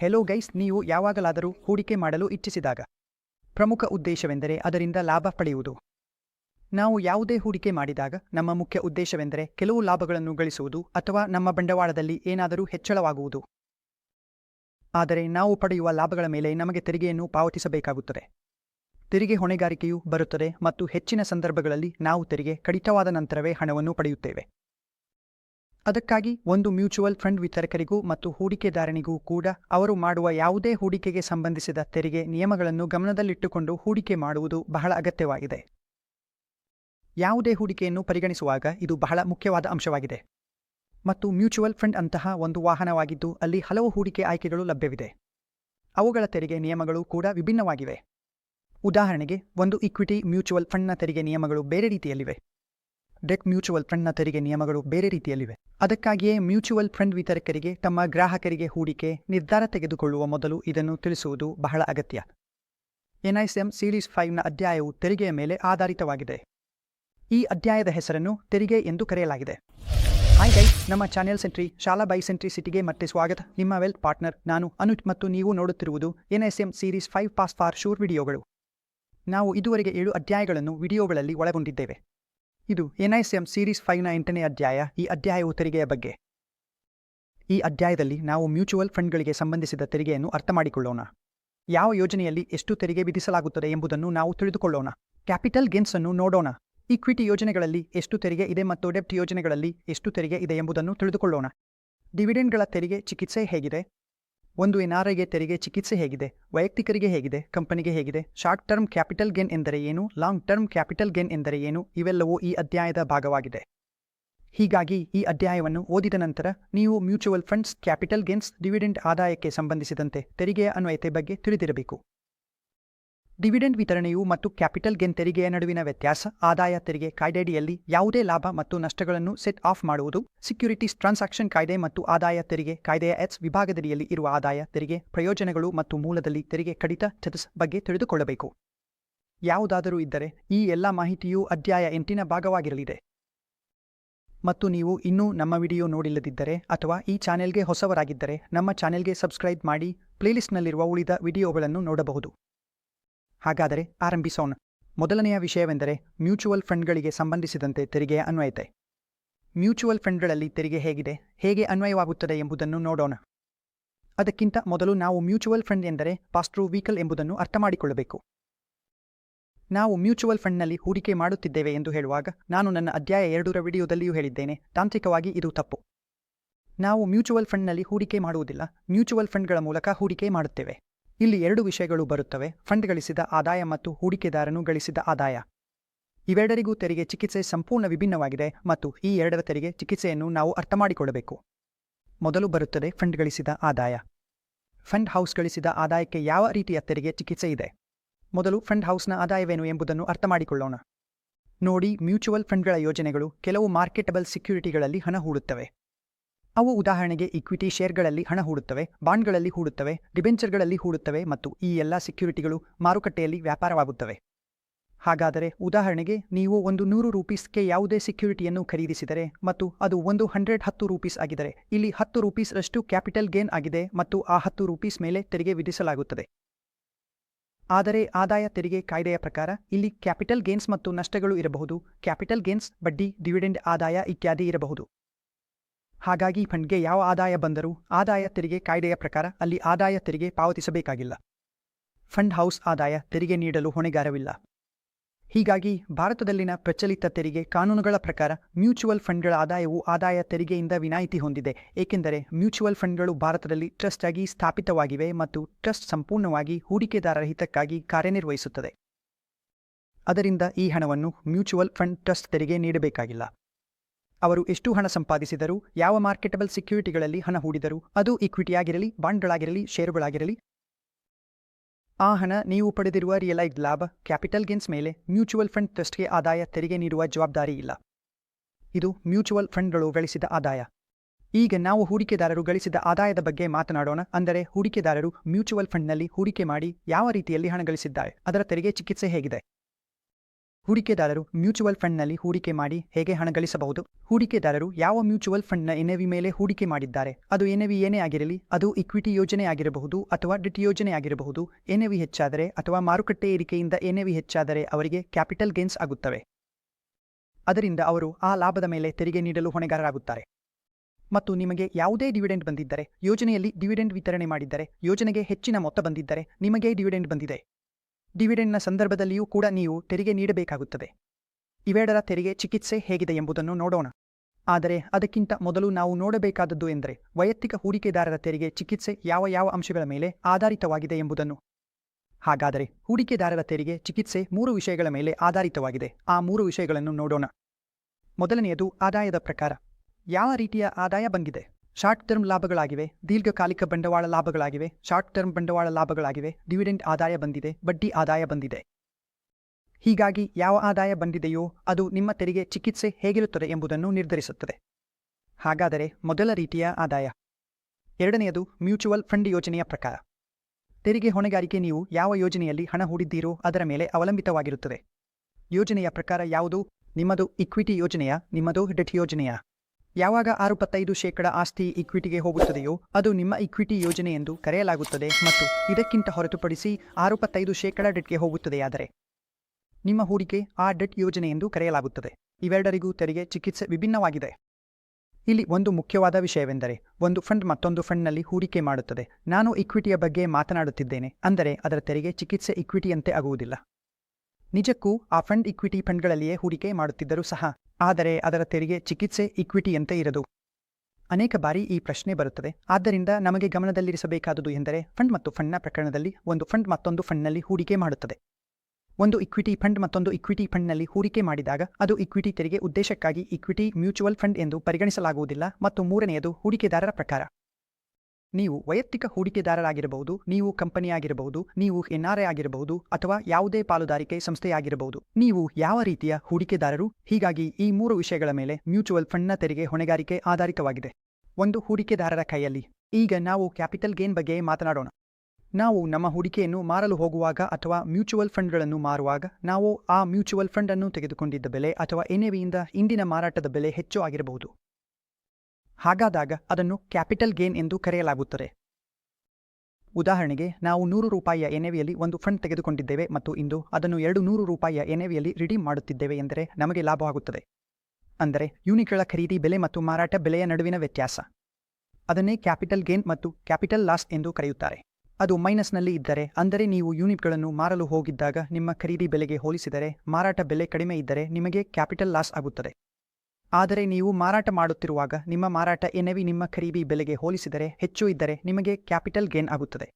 Hello guys ನೀವು ಯಾವಾಗಲಾದರೂ ಹೂಡಿಕೆ ಮಾಡಲು ಇಚ್ಛಿಸಿದಾಗ ಪ್ರಮುಖ ಉದ್ದೇಶವೆಂದರೆ ಅದರಿಂದ ಲಾಭ ಪಡೆಯುವುದು. ನಾವು ಯಾವುದೇ ಹೂಡಿಕೆ ಮಾಡಿದಾಗ ನಮ್ಮ ಮುಖ್ಯ ಉದ್ದೇಶವೆಂದರೆ ಕೆಲವು ಲಾಭಗಳನ್ನು ಗಳಿಸುವುದು ಅಥವಾ ನಮ್ಮ ಬಂಡವಾಳದಲ್ಲಿ ಏನಾದರೂ ಹೆಚ್ಚಳವಾಗುವುದು. ಆದರೆ ನಾವು ಪಡೆಯುವ ಲಾಭಗಳ ಮೇಲೆ ನಮಗೆ ತೆರಿಗೆಯನ್ನು ಪಾವತಿಸಬೇಕಾಗುತ್ತದೆ. ತೆರಿಗೆ ಹೊಣೆಗಾರಿಕೆಯು ಬರುತ್ತದೆ ಮತ್ತು ಹೆಚ್ಚಿನ ಸಂದರ್ಭಗಳಲ್ಲಿ ನಾವು ತೆರಿಗೆ ಕಡಿತವಾದ ನಂತರವೇ ಹಣವನ್ನು ಪಡೆಯುತ್ತೇವೆ. ಅದಕ್ಕಾಗಿ ಒಂದು ಮ್ಯೂಚುವಲ್ ಫಂಡ್ ವಿತರಕರಿಗೂ ಮತ್ತು ಹೂಡಿಕೆದಾರನಿಗೂ ಕೂಡ ಅವರು ಮಾಡುವ ಯಾವುದೇ ಹೂಡಿಕೆಗೆ ಸಂಬಂಧಿಸಿದ ತೆರಿಗೆ ನಿಯಮಗಳನ್ನು ಗಮನದಲ್ಲಿಟ್ಟುಕೊಂಡು ಹೂಡಿಕೆ ಮಾಡುವುದು ಬಹಳ ಅಗತ್ಯವಾಗಿದೆ. ಯಾವುದೇ ಹೂಡಿಕೆಯನ್ನು ಪರಿಗಣಿಸುವಾಗ ಇದು ಬಹಳ ಮುಖ್ಯವಾದ ಅಂಶವಾಗಿದೆ. ಮತ್ತು ಮ್ಯೂಚುವಲ್ ಫಂಡ್ ಅಂತಹ ಒಂದು ವಾಹನವಾಗಿದ್ದು ಅಲ್ಲಿ ಹಲವು ಹೂಡಿಕೆ ಆಯ್ಕೆಗಳು ಲಭ್ಯವಿದೆ. ಅವುಗಳ ತೆರಿಗೆ ನಿಯಮಗಳು ಕೂಡ ವಿಭಿನ್ನವಾಗಿವೆ. ಉದಾಹರಣೆಗೆ ಒಂದು ಇಕ್ವಿಟಿ ಮ್ಯೂಚುವಲ್ ಫಂಡ್ನ ತೆರಿಗೆ ನಿಯಮಗಳು ಬೇರೆ ರೀತಿಯಲ್ಲಿವೆ. ಡೆಟ್ ಮ್ಯೂಚುವಲ್ ಫಂಡ್ನ ತೆರಿಗೆ ನಿಯಮಗಳು ಬೇರೆ ರೀತಿಯಲ್ಲಿವೆ. ಅದಕ್ಕಾಗಿಯೇ ಮ್ಯೂಚುವಲ್ ಫಂಡ್ ವಿತರಕರಿಗೆ ತಮ್ಮ ಗ್ರಾಹಕರಿಗೆ ಹೂಡಿಕೆ, ನಿರ್ಧಾರ ತೆಗೆದುಕೊಳ್ಳುವ ಮೊದಲು ಇದನ್ನು ತಿಳಿಸುವುದು ಬಹಳ ಅಗತ್ಯ. ಎನ್ಐಸಿಎಂ ಸೀರೀಸ್ ಫೈವ್ನ ಅಧ್ಯಾಯವು ತೆರಿಗೆಯ ಮೇಲೆ ಆಧಾರಿತವಾಗಿದೆ. ಈ ಅಧ್ಯಾಯದ ಹೆಸರನ್ನು ತೆರಿಗೆ ಎಂದು ಕರೆಯಲಾಗಿದೆ. ಹಾಯ್ ಗೈಸ್ ನಮ್ಮ ಚಾನೆಲ್ ಸೆಂಟ್ರಿ, ಶಾಲಾ ಬೈ ಸೆಂಟ್ರಿ ಸಿಟಿಗೆ ಮತ್ತೆ ಸ್ವಾಗತ. ನಿಮ್ಮ ವೆಲ್ತ್ ಪಾರ್ಟ್ನರ್ ನಾನು ಅನುಜ್ ಮತ್ತು ನೀವು ನೋಡುತ್ತಿರುವುದು NSM series five pass for sure ವಿಡಿಯೋಗಳು. ನಾವು ಇದುವರೆಗೆ ಏಳು ಅಧ್ಯಾಯಗಳನ್ನು ವಿಡಿಯೋಗಳಲ್ಲಿ ಒಳಗೊಂಡಿದ್ದೇವೆ. ಇದು ಎನ್ಐಸಿಎಂ ಸೀರೀಸ್ ಫೈವ್ನ ಎಂಟನೇ ಅಧ್ಯಾಯ, ಈ ಅಧ್ಯಾಯವು ತೆರಿಗೆಯ ಬಗ್ಗೆ. ಈ ಅಧ್ಯಾಯದಲ್ಲಿ ನಾವು ಮ್ಯೂಚುವಲ್ ಫಂಡ್ಗಳಿಗೆ ಸಂಬಂಧಿಸಿದ ತೆರಿಗೆಯನ್ನು ಅರ್ಥ ಮಾಡಿಕೊಳ್ಳೋಣ ಯಾವ ಯೋಜನೆಯಲ್ಲಿ ಎಷ್ಟು ತೆರಿಗೆ ವಿಧಿಸಲಾಗುತ್ತದೆ ಎಂಬುದನ್ನು ನಾವು ತಿಳಿದುಕೊಳ್ಳೋಣ. ಕ್ಯಾಪಿಟಲ್ ಗೇನ್ಸ್ ಅನ್ನು ನೋಡೋಣ. ಈಕ್ವಿಟಿ ಯೋಜನೆಗಳಲ್ಲಿ ಎಷ್ಟು ತೆರಿಗೆ ಇದೆ ಮತ್ತು ಡೆಪ್ಟ್ ಯೋಜನೆಗಳಲ್ಲಿ ಎಷ್ಟು ತೆರಿಗೆ ಇದೆ ಎಂಬುದನ್ನು ತಿಳಿದುಕೊಳ್ಳೋಣ. ಡಿವಿಡೆಂಡ್ಗಳ ತೆರಿಗೆ ಚಿಕಿತ್ಸೆ ಹೇಗಿದೆ? ಒಂದು ಎನ್ಆರ್ಐಗೆ ತೆರಿಗೆ ಚಿಕಿತ್ಸೆ ಹೇಗಿದೆ, ವೈಯಕ್ತಿಕರಿಗೆ ಹೇಗಿದೆ, ಕಂಪನಿಗೆ ಹೇಗಿದೆ, ಶಾರ್ಟ್ ಟರ್ಮ್ ಕ್ಯಾಪಿಟಲ್ ಗೇನ್ ಎಂದರೆ ಏನು, ಲಾಂಗ್ ಟರ್ಮ್ ಕ್ಯಾಪಿಟಲ್ ಗೇನ್ ಎಂದರೆ ಏನು, ಇವೆಲ್ಲವೂ ಈ ಅಧ್ಯಾಯದ ಭಾಗವಾಗಿದೆ. ಹೀಗಾಗಿ ಈ ಅಧ್ಯಾಯವನ್ನು ಓದಿದ ನಂತರ ನೀವು mutual funds, capital gains, dividend ಆದಾಯಕ್ಕೆ ಸಂಬಂಧಿಸಿದಂತೆ ತೆರಿಗೆಯ ಅನ್ವಯತೆ ಬಗ್ಗೆ ತಿಳಿದಿರಬೇಕು. ಡಿವಿಡೆಂಡ್ ವಿತರಣೆಯು ಮತ್ತು ಕ್ಯಾಪಿಟಲ್ ಗೇನ್ ತೆರಿಗೆಯ ನಡುವಿನ ವ್ಯತ್ಯಾಸ, ಆದಾಯ ತೆರಿಗೆ ಕಾಯ್ದೆಯಡಿಯಲ್ಲಿ ಯಾವುದೇ ಲಾಭ ಮತ್ತು ನಷ್ಟಗಳನ್ನು ಸೆಟ್ ಆಫ್ ಮಾಡುವುದು ಸೆಕ್ಯೂರಿಟೀಸ್ ಟ್ರಾನ್ಸಾಕ್ಷನ್ ಕಾಯ್ದೆ ಮತ್ತು ಆದಾಯ ತೆರಿಗೆ ಕಾಯ್ದೆಯ ಎಚ್ ವಿಭಾಗದಡಿಯಲ್ಲಿ ಇರುವ ಆದಾಯ ತೆರಿಗೆ, ಪ್ರಯೋಜನಗಳು ಮತ್ತು ಮೂಲದಲ್ಲಿ ತೆರಿಗೆ ಕಡಿತ ಚತಸ್ ಬಗ್ಗೆ ತಿಳಿದುಕೊಳ್ಳಬೇಕು. ಯಾವುದಾದರೂ ಇದ್ದರೆ ಈ ಎಲ್ಲ ಮಾಹಿತಿಯು ಅಧ್ಯಾಯ ಎಂಟಿನ ಭಾಗವಾಗಿರಲಿದೆ. ಮತ್ತು ನೀವು ಇನ್ನೂ ನಮ್ಮ ವಿಡಿಯೋ ನೋಡಿಲ್ಲದಿದ್ದರೆ ಅಥವಾ ಈ ಚಾನೆಲ್ಗೆ ಹೊಸವರಾಗಿದ್ದರೆ ನಮ್ಮ ಚಾನೆಲ್ಗೆ ಸಬ್ಸ್ಕ್ರೈಬ್ ಮಾಡಿ, ಪ್ಲೇಲಿಸ್ಟ್ನಲ್ಲಿರುವ ಉಳಿದ ವಿಡಿಯೋಗಳನ್ನು ನೋಡಬಹುದು. ಹಾಗಾದರೆ ಆರಂಭಿಸೋಣ. ಮೊದಲನೆಯ ವಿಷಯವೆಂದರೆ ಮ್ಯೂಚುವಲ್ ಫಂಡ್ಗಳಿಗೆ ಸಂಬಂಧಿಸಿದಂತೆ ತೆರಿಗೆಯ ಅನ್ವಯತೆ. ಮ್ಯೂಚುವಲ್ ಫಂಡ್ಗಳಲ್ಲಿ ತೆರಿಗೆ ಹೇಗಿದೆ, ಹೇಗೆ ಅನ್ವಯವಾಗುತ್ತದೆ ಎಂಬುದನ್ನು ನೋಡೋಣ. ಅದಕ್ಕಿಂತ ಮೊದಲು ನಾವು ಮ್ಯೂಚುವಲ್ ಫಂಡ್ ಎಂದರೆ ಪಾಸ್ಟ್ರೂ ವೀಕಲ್ ಎಂಬುದನ್ನು ಅರ್ಥಮಾಡಿಕೊಳ್ಳಬೇಕು. ನಾವು ಮ್ಯೂಚುವಲ್ ಫಂಡ್ನಲ್ಲಿ ಹೂಡಿಕೆ ಮಾಡುತ್ತಿದ್ದೇವೆ ಎಂದು ಹೇಳುವಾಗ ನಾನು ನನ್ನ ಅಧ್ಯಾಯ ಎರಡರ ವಿಡಿಯೋದಲ್ಲಿಯೂ ಹೇಳಿದ್ದೇನೆ, ತಾಂತ್ರಿಕವಾಗಿ ಇದು ತಪ್ಪು. ನಾವು ಮ್ಯೂಚುವಲ್ ಫಂಡ್ನಲ್ಲಿ ಹೂಡಿಕೆ ಮಾಡುವುದಿಲ್ಲ, ಮ್ಯೂಚುವಲ್ ಫಂಡ್ಗಳ ಮೂಲಕ ಹೂಡಿಕೆ ಮಾಡುತ್ತೇವೆ. ಇಲ್ಲಿ ಎರಡು ವಿಷಯಗಳು ಬರುತ್ತವೆ. ಫಂಡ್ ಗಳಿಸಿದ ಆದಾಯ ಮತ್ತು ಹೂಡಿಕೆದಾರನು ಗಳಿಸಿದ ಆದಾಯ. ಇವೆರಡರಿಗೂ ತೆರಿಗೆ ಚಿಕಿತ್ಸೆ ಸಂಪೂರ್ಣ ವಿಭಿನ್ನವಾಗಿದೆ ಮತ್ತು ಈ ಎರಡರ ತೆರಿಗೆ ಚಿಕಿತ್ಸೆಯನ್ನು ನಾವು ಅರ್ಥಮಾಡಿಕೊಳ್ಳಬೇಕು. ಮೊದಲು ಬರುತ್ತದೆ ಫಂಡ್ ಗಳಿಸಿದ ಆದಾಯ. ಫಂಡ್ ಹೌಸ್ ಗಳಿಸಿದ ಆದಾಯಕ್ಕೆ ಯಾವ ರೀತಿಯ ತೆರಿಗೆ ಚಿಕಿತ್ಸೆ ಇದೆ? ಮೊದಲು ಫಂಡ್ ಹೌಸ್ನ ಆದಾಯವೇನು ಎಂಬುದನ್ನು ಅರ್ಥಮಾಡಿಕೊಳ್ಳೋಣ. ನೋಡಿ ಮ್ಯೂಚುವಲ್ ಫಂಡ್ಗಳ ಯೋಜನೆಗಳು ಕೆಲವು ಮಾರ್ಕೆಟಬಲ್ ಸೆಕ್ಯೂರಿಟಿಗಳಲ್ಲಿ ಹಣ ಹೂಡುತ್ತವೆ. ಅವು ಉದಾಹರಣೆಗೆ ಇಕ್ವಿಟಿ ಶೇರ್ಗಳಲ್ಲಿ ಹಣ ಹೂಡುತ್ತವೆ, ಬಾಂಡ್ಗಳಲ್ಲಿ ಹೂಡುತ್ತವೆ, ಡಿಬೆಂಚರ್ಗಳಲ್ಲಿ ಹೂಡುತ್ತವೆ ಮತ್ತು ಈ ಎಲ್ಲ ಸೆಕ್ಯೂರಿಟಿಗಳು ಮಾರುಕಟ್ಟೆಯಲ್ಲಿ ವ್ಯಾಪಾರವಾಗುತ್ತವೆ. ಹಾಗಾದರೆ ಉದಾಹರಣೆಗೆ ನೀವು ಒಂದು ನೂರು ರೂಪೀಸ್ಗೆ ಯಾವುದೇ ಸೆಕ್ಯೂರಿಟಿಯನ್ನು ಖರೀದಿಸಿದರೆ ಮತ್ತು ಅದು ಒಂದು ಹಂಡ್ರೆಡ್ ಹತ್ತು ರೂಪೀಸ್ ಆಗಿದರೆ ಇಲ್ಲಿ ಹತ್ತು ರೂಪೀಸ್ ರಷ್ಟು ಕ್ಯಾಪಿಟಲ್ ಗೇನ್ ಆಗಿದೆ ಮತ್ತು ಆ ಹತ್ತು ರೂಪೀಸ್ ಮೇಲೆ ತೆರಿಗೆ ವಿಧಿಸಲಾಗುತ್ತದೆ. ಆದರೆ ಆದಾಯ ತೆರಿಗೆ ಕಾಯ್ದೆಯ ಪ್ರಕಾರ ಇಲ್ಲಿ ಕ್ಯಾಪಿಟಲ್ ಗೇನ್ಸ್ ಮತ್ತು ನಷ್ಟಗಳು ಇರಬಹುದು ಕ್ಯಾಪಿಟಲ್ ಗೇನ್ಸ್ ಬಡ್ಡಿ ಡಿವಿಡೆಂಡ್ ಆದಾಯ ಇತ್ಯಾದಿ ಇರಬಹುದು. ಹಾಗಾಗಿ ಫಂಡ್ಗೆ ಯಾವ ಆದಾಯ ಬಂದರೂ ಆದಾಯ ತೆರಿಗೆ ಕಾಯ್ದೆಯ ಪ್ರಕಾರ ಅಲ್ಲಿ ಆದಾಯ ತೆರಿಗೆ ಪಾವತಿಸಬೇಕಾಗಿಲ್ಲ. ಫಂಡ್ ಹೌಸ್ ಆದಾಯ ತೆರಿಗೆ ನೀಡಲು ಹೊಣೆಗಾರವಿಲ್ಲ. ಹೀಗಾಗಿ ಭಾರತದಲ್ಲಿನ ಪ್ರಚಲಿತ ತೆರಿಗೆ ಕಾನೂನುಗಳ ಪ್ರಕಾರ ಮ್ಯೂಚುವಲ್ ಫಂಡ್ಗಳ ಆದಾಯವು ಆದಾಯ ತೆರಿಗೆಯಿಂದ ವಿನಾಯಿತಿ ಹೊಂದಿದೆ, ಏಕೆಂದರೆ ಮ್ಯೂಚುವಲ್ ಫಂಡ್ಗಳು ಭಾರತದಲ್ಲಿ ಟ್ರಸ್ಟ್ ಆಗಿ ಸ್ಥಾಪಿತವಾಗಿವೆ ಮತ್ತು ಟ್ರಸ್ಟ್ ಸಂಪೂರ್ಣವಾಗಿ ಹೂಡಿಕೆದಾರರ ಹಿತಕ್ಕಾಗಿ ಕಾರ್ಯನಿರ್ವಹಿಸುತ್ತದೆ. ಅದರಿಂದ ಈ ಹಣವನ್ನು ಮ್ಯೂಚುವಲ್ ಫಂಡ್ ಟ್ರಸ್ಟ್ ತೆರಿಗೆ ನೀಡಬೇಕಾಗಿಲ್ಲ. ಅವರು ಎಷ್ಟು ಹಣ ಸಂಪಾದಿಸಿದರು, ಯಾವ ಮಾರ್ಕೆಟಬಲ್ ಸೆಕ್ಯೂರಿಟಿಗಳಲ್ಲಿ ಹಣ ಹೂಡಿದರು, ಅದು ಇಕ್ವಿಟಿಯಾಗಿರಲಿ ಬಾಂಡ್ಗಳಾಗಿರಲಿ, ಷೇರುಗಳಾಗಿರಲಿ? ಆ ಹಣ ನೀವು ಪಡೆದಿರುವ ರಿಯಲೈಸ್ಡ್ ಲಾಭ, ಕ್ಯಾಪಿಟಲ್ ಗೇನ್ಸ್ ಮೇಲೆ ಮ್ಯೂಚುವಲ್ ಫಂಡ್ ಟ್ರಸ್ಟ್ಗೆ ಆದಾಯ ತೆರಿಗೆ ನೀಡುವ ಜವಾಬ್ದಾರಿ ಇಲ್ಲ. ಇದು ಮ್ಯೂಚುವಲ್ ಫಂಡ್ಗಳು ಗಳಿಸಿದ ಆದಾಯ. ಈಗ ನಾವು ಹೂಡಿಕೆದಾರರು ಗಳಿಸಿದ ಆದಾಯದ ಬಗ್ಗೆ ಮಾತನಾಡೋಣ, ಅಂದರೆ ಹೂಡಿಕೆದಾರರು ಮ್ಯೂಚುವಲ್ ಫಂಡ್ನಲ್ಲಿ ಹೂಡಿಕೆ ಮಾಡಿ ಯಾವ ರೀತಿಯಲ್ಲಿ ಹಣ ಗಳಿಸಿದ್ದಾರೆ, ಅದರ ತೆರಿಗೆ ಚಿಕಿತ್ಸೆ ಹೇಗಿದೆ? ಹೂಡಿಕೆದಾರರು ಮ್ಯೂಚುವಲ್ ಫಂಡ್ನಲ್ಲಿ ಹೂಡಿಕೆ ಮಾಡಿ ಹೇಗೆ ಹಣ ಗಳಿಸಬಹುದು? ಹೂಡಿಕೆದಾರರು ಯಾವ ಮ್ಯೂಚುವಲ್ ಫಂಡ್ನ ಎನ್ಎವಿ ಮೇಲೆ ಹೂಡಿಕೆ ಮಾಡಿದ್ದಾರೆ? ಅದು ಎನ್ಎವಿ ಏನೇ ಆಗಿರಲಿ, ಅದು ಇಕ್ವಿಟಿ ಯೋಜನೆ ಆಗಿರಬಹುದು ಅಥವಾ ಡಿಟ್ ಯೋಜನೆ ಆಗಿರಬಹುದು ಎನ್ಎವಿ ಹೆಚ್ಚಾದರೆ ಅಥವಾ ಮಾರುಕಟ್ಟೆ ಏರಿಕೆಯಿಂದ ಎನ್ಎವಿ ಹೆಚ್ಚಾದರೆ ಅವರಿಗೆ ಕ್ಯಾಪಿಟಲ್ ಗೇನ್ಸ್ ಆಗುತ್ತವೆ. ಅದರಿಂದ ಅವರು ಆ ಲಾಭದ ಮೇಲೆ ತೆರಿಗೆ ನೀಡಲು ಹೊಣೆಗಾರರಾಗುತ್ತಾರೆ. ಮತ್ತು ನಿಮಗೆ ಯಾವುದೇ ಡಿವಿಡೆಂಡ್ ಬಂದಿದ್ದರೆ, ಯೋಜನೆಯಲ್ಲಿ ಡಿವಿಡೆಂಡ್ ವಿತರಣೆ ಮಾಡಿದ್ದರೆ, ಯೋಜನೆಗೆ ಹೆಚ್ಚಿನ ಮೊತ್ತ ಬಂದಿದ್ದರೆ, ನಿಮಗೆ ಡಿವಿಡೆಂಡ್ ಬಂದಿದೆ. ಡಿವಿಡೆಂಡ್ನ ಸಂದರ್ಭದಲ್ಲಿಯೂ ಕೂಡ ನೀವು ತೆರಿಗೆ ನೀಡಬೇಕಾಗುತ್ತದೆ. ಇವೆರಡರ ತೆರಿಗೆ ಚಿಕಿತ್ಸೆ ಹೇಗಿದೆ ಎಂಬುದನ್ನು ನೋಡೋಣ. ಆದರೆ ಅದಕ್ಕಿಂತ ಮೊದಲು ನಾವು ನೋಡಬೇಕಾದದ್ದು ಎಂದರೆ ವೈಯಕ್ತಿಕ ಹೂಡಿಕೆದಾರರ ತೆರಿಗೆ ಚಿಕಿತ್ಸೆ ಯಾವ ಯಾವ ಅಂಶಗಳ ಮೇಲೆ ಆಧಾರಿತವಾಗಿದೆ ಎಂಬುದನ್ನು. ಹಾಗಾದರೆ ಹೂಡಿಕೆದಾರರ ತೆರಿಗೆ ಚಿಕಿತ್ಸೆ ಮೂರು ವಿಷಯಗಳ ಮೇಲೆ ಆಧಾರಿತವಾಗಿದೆ. ಆ ಮೂರು ವಿಷಯಗಳನ್ನು ನೋಡೋಣ. ಮೊದಲನೆಯದು ಆದಾಯದ ಪ್ರಕಾರ. ಯಾವ ರೀತಿಯ ಆದಾಯ ಬಂದಿದೆ? ಶಾರ್ಟ್ ಟರ್ಮ್ ಲಾಭಗಳಾಗಿವೆ, ದೀರ್ಘಕಾಲಿಕ ಬಂಡವಾಳ ಲಾಭಗಳಾಗಿವೆ ಶಾರ್ಟ್ ಟರ್ಮ್ ಬಂಡವಾಳ ಲಾಭಗಳಾಗಿವೆ ಡಿವಿಡೆಂಡ್ ಆದಾಯ ಬಂದಿದೆ, ಬಡ್ಡಿ ಆದಾಯ ಬಂದಿದೆ. ಹೀಗಾಗಿ ಯಾವ ಆದಾಯ ಬಂದಿದೆಯೋ ಅದು ನಿಮ್ಮ ತೆರಿಗೆ ಚಿಕಿತ್ಸೆ ಹೇಗಿರುತ್ತದೆ ಎಂಬುದನ್ನು ನಿರ್ಧರಿಸುತ್ತದೆ. ಹಾಗಾದರೆ ಮೊದಲ ರೀತಿಯ ಆದಾಯ. ಎರಡನೆಯದು ಮ್ಯೂಚುವಲ್ ಫಂಡ್ ಯೋಜನೆಯ ಪ್ರಕಾರ. ತೆರಿಗೆ ಹೊಣೆಗಾರಿಕೆ ನೀವು ಯಾವ ಯೋಜನೆಯಲ್ಲಿ ಹಣ ಹೂಡಿದ್ದೀರೋ ಅದರ ಮೇಲೆ ಅವಲಂಬಿತವಾಗಿರುತ್ತದೆ. ಯೋಜನೆಯ ಪ್ರಕಾರ ಯಾವುದು? ನಿಮ್ಮದು ಇಕ್ವಿಟಿ ಯೋಜನೆಯ? ನಿಮ್ಮದು ಡೆಟ್ ಯೋಜನೆಯ? ಯಾವಾಗ ಆರುಪತ್ತೈದು ಶೇಕಡ ಆಸ್ತಿ ಇಕ್ವಿಟಿಗೆ ಹೋಗುತ್ತದೆಯೋ ಅದು ನಿಮ್ಮ ಇಕ್ವಿಟಿ ಯೋಜನೆ ಎಂದು ಕರೆಯಲಾಗುತ್ತದೆ ಮತ್ತು ಇದಕ್ಕಿಂತ ಹೊರತುಪಡಿಸಿ ಆರುಪತ್ತೈದು ಶೇಕಡ ಡೆಟ್ಗೆ ಹೋಗುತ್ತದೆಯಾದರೆ ನಿಮ್ಮ ಹೂಡಿಕೆ ಆ ಡೆಟ್ ಯೋಜನೆ ಎಂದು ಕರೆಯಲಾಗುತ್ತದೆ. ಇವೆರಡರಿಗೂ ತೆರಿಗೆ ಚಿಕಿತ್ಸೆ ವಿಭಿನ್ನವಾಗಿದೆ. ಇಲ್ಲಿ ಒಂದು ಮುಖ್ಯವಾದ ವಿಷಯವೆಂದರೆ ಒಂದು ಫಂಡ್ ಮತ್ತೊಂದು ಫಂಡ್ನಲ್ಲಿ ಹೂಡಿಕೆ ಮಾಡುತ್ತದೆ. ನಾನು ಇಕ್ವಿಟಿಯ ಬಗ್ಗೆ ಮಾತನಾಡುತ್ತಿದ್ದೇನೆ ಅಂದರೆ ಅದರ ತೆರಿಗೆ ಚಿಕಿತ್ಸೆ ಇಕ್ವಿಟಿಯಂತೆ ಆಗುವುದಿಲ್ಲ. ನಿಜಕ್ಕೂ ಆ ಫಂಡ್ ಇಕ್ವಿಟಿ ಫಂಡ್ಗಳಲ್ಲಿಯೇ ಹೂಡಿಕೆ ಮಾಡುತ್ತಿದ್ದರೂ ಸಹ ಆದರೆ ಅದರ ತೆರಿಗೆ ಚಿಕಿತ್ಸೆ ಇಕ್ವಿಟಿಯಂತೆ ಇರದು. ಅನೇಕ ಬಾರಿ ಈ ಪ್ರಶ್ನೆ ಬರುತ್ತದೆ. ಆದ್ದರಿಂದ ನಮಗೆ ಗಮನದಲ್ಲಿರಿಸಬೇಕಾದುದು ಎಂದರೆ ಫಂಡ್ ಮತ್ತು ಫಂಡ್ನ ಪ್ರಕರಣದಲ್ಲಿ ಒಂದು ಫಂಡ್ ಮತ್ತೊಂದು ಫಂಡ್ನಲ್ಲಿ ಹೂಡಿಕೆ ಮಾಡುತ್ತದೆ. ಒಂದು ಇಕ್ವಿಟಿ ಫಂಡ್ ಮತ್ತೊಂದು ಇಕ್ವಿಟಿ ಫಂಡ್ನಲ್ಲಿ ಹೂಡಿಕೆ ಮಾಡಿದಾಗ, ಅದು ಇಕ್ವಿಟಿ ತೆರಿಗೆ ಉದ್ದೇಶಕ್ಕಾಗಿ ಇಕ್ವಿಟಿ ಮ್ಯೂಚುವಲ್ ಫಂಡ್ ಎಂದು ಪರಿಗಣಿಸಲಾಗುವುದಿಲ್ಲ ಮತ್ತು ಮೂರನೆಯದು ಹೂಡಿಕೆದಾರರ ಪ್ರಕಾರ. ನೀವು ವೈಯಕ್ತಿಕ ಹೂಡಿಕೆದಾರರಾಗಿರಬಹುದು, ನೀವು ಕಂಪನಿಯಾಗಿರಬಹುದು, ನೀವು ಎನ್ಆರ್ಐ ಆಗಿರಬಹುದು ಅಥವಾ ಯಾವುದೇ ಪಾಲುದಾರಿಕೆ ಸಂಸ್ಥೆಯಾಗಿರಬಹುದು. ನೀವು ಯಾವ ರೀತಿಯ ಹೂಡಿಕೆದಾರರು? ಹೀಗಾಗಿ ಈ ಮೂರು ವಿಷಯಗಳ ಮೇಲೆ ಮ್ಯೂಚುವಲ್ ಫಂಡ್ನ ತೆರಿಗೆ ಹೊಣೆಗಾರಿಕೆ ಆಧಾರಿತವಾಗಿದೆ. ಒಂದು ಹೂಡಿಕೆದಾರರ ಕೈಯಲ್ಲಿ. ಈಗ ನಾವು ಕ್ಯಾಪಿಟಲ್ ಗೇನ್ ಬಗ್ಗೆ ಮಾತನಾಡೋಣ. ನಾವು ನಮ್ಮ ಹೂಡಿಕೆಯನ್ನು ಮಾರಲು ಹೋಗುವಾಗ ಅಥವಾ ಮ್ಯೂಚುವಲ್ ಫಂಡ್ಗಳನ್ನು ಮಾರುವಾಗ ನಾವು ಆ ಮ್ಯೂಚುವಲ್ ಫಂಡ್ ಅನ್ನು ತೆಗೆದುಕೊಂಡಿದ್ದ ಬೆಲೆ ಅಥವಾ ಎನ್ಎವಿಯಿಂದ ಇಂದಿನ ಮಾರಾಟದ ಬೆಲೆ ಹೆಚ್ಚು ಆಗಿರಬಹುದು. ಹಾಗಾದಾಗ ಅದನ್ನು ಕ್ಯಾಪಿಟಲ್ ಗೇನ್ ಎಂದು ಕರೆಯಲಾಗುತ್ತದೆ. ಉದಾಹರಣೆಗೆ, ನಾವು ನೂರು ರೂಪಾಯಿಯ ಎನೆವಿಯಲ್ಲಿ ಒಂದು ಫಂಡ್ ತೆಗೆದುಕೊಂಡಿದ್ದೇವೆ ಮತ್ತು ಇಂದು ಅದನ್ನು ಎರಡು ನೂರು ರೂಪಾಯಿಯ ಎನೆವಿಯಲ್ಲಿ ರಿಡೀಮ್ ಮಾಡುತ್ತಿದ್ದೇವೆ ಎಂದರೆ ನಮಗೆ ಲಾಭವಾಗುತ್ತದೆ. ಅಂದರೆ ಯೂನಿಟ್ಗಳ ಖರೀದಿ ಬೆಲೆ ಮತ್ತು ಮಾರಾಟ ಬೆಲೆಯ ನಡುವಿನ ವ್ಯತ್ಯಾಸ. ಅದನ್ನೇ ಕ್ಯಾಪಿಟಲ್ ಗೇನ್ ಮತ್ತು ಕ್ಯಾಪಿಟಲ್ ಲಾಸ್ ಎಂದು ಕರೆಯುತ್ತಾರೆ. ಅದು ಮೈನಸ್ನಲ್ಲಿ ಇದ್ದರೆ, ಅಂದರೆ ನೀವು ಯೂನಿಟ್ಗಳನ್ನು ಮಾರಲು ಹೋಗಿದ್ದಾಗ ನಿಮ್ಮ ಖರೀದಿ ಬೆಲೆಗೆ ಹೋಲಿಸಿದರೆ, ಮಾರಾಟ ಬೆಲೆ ಕಡಿಮೆ ಇದ್ದರೆ ನಿಮಗೆ ಕ್ಯಾಪಿಟಲ್ ಲಾಸ್ ಆಗುತ್ತದೆ. ಆದರೆ ನೀವು ಮಾರಾಟ ಮಾಡುತ್ತಿರುವಾಗ ನಿಮ್ಮ ಮಾರಾಟ ಎನವಿ ನಿಮ್ಮ ಖರೀದಿ ಬೆಲೆಗೆ ಹೋಲಿಸಿದರೆ ಹೆಚ್ಚು ಇದ್ದರೆ ನಿಮಗೆ ಕ್ಯಾಪಿಟಲ್ ಗೇನ್ ಆಗುತ್ತದೆ.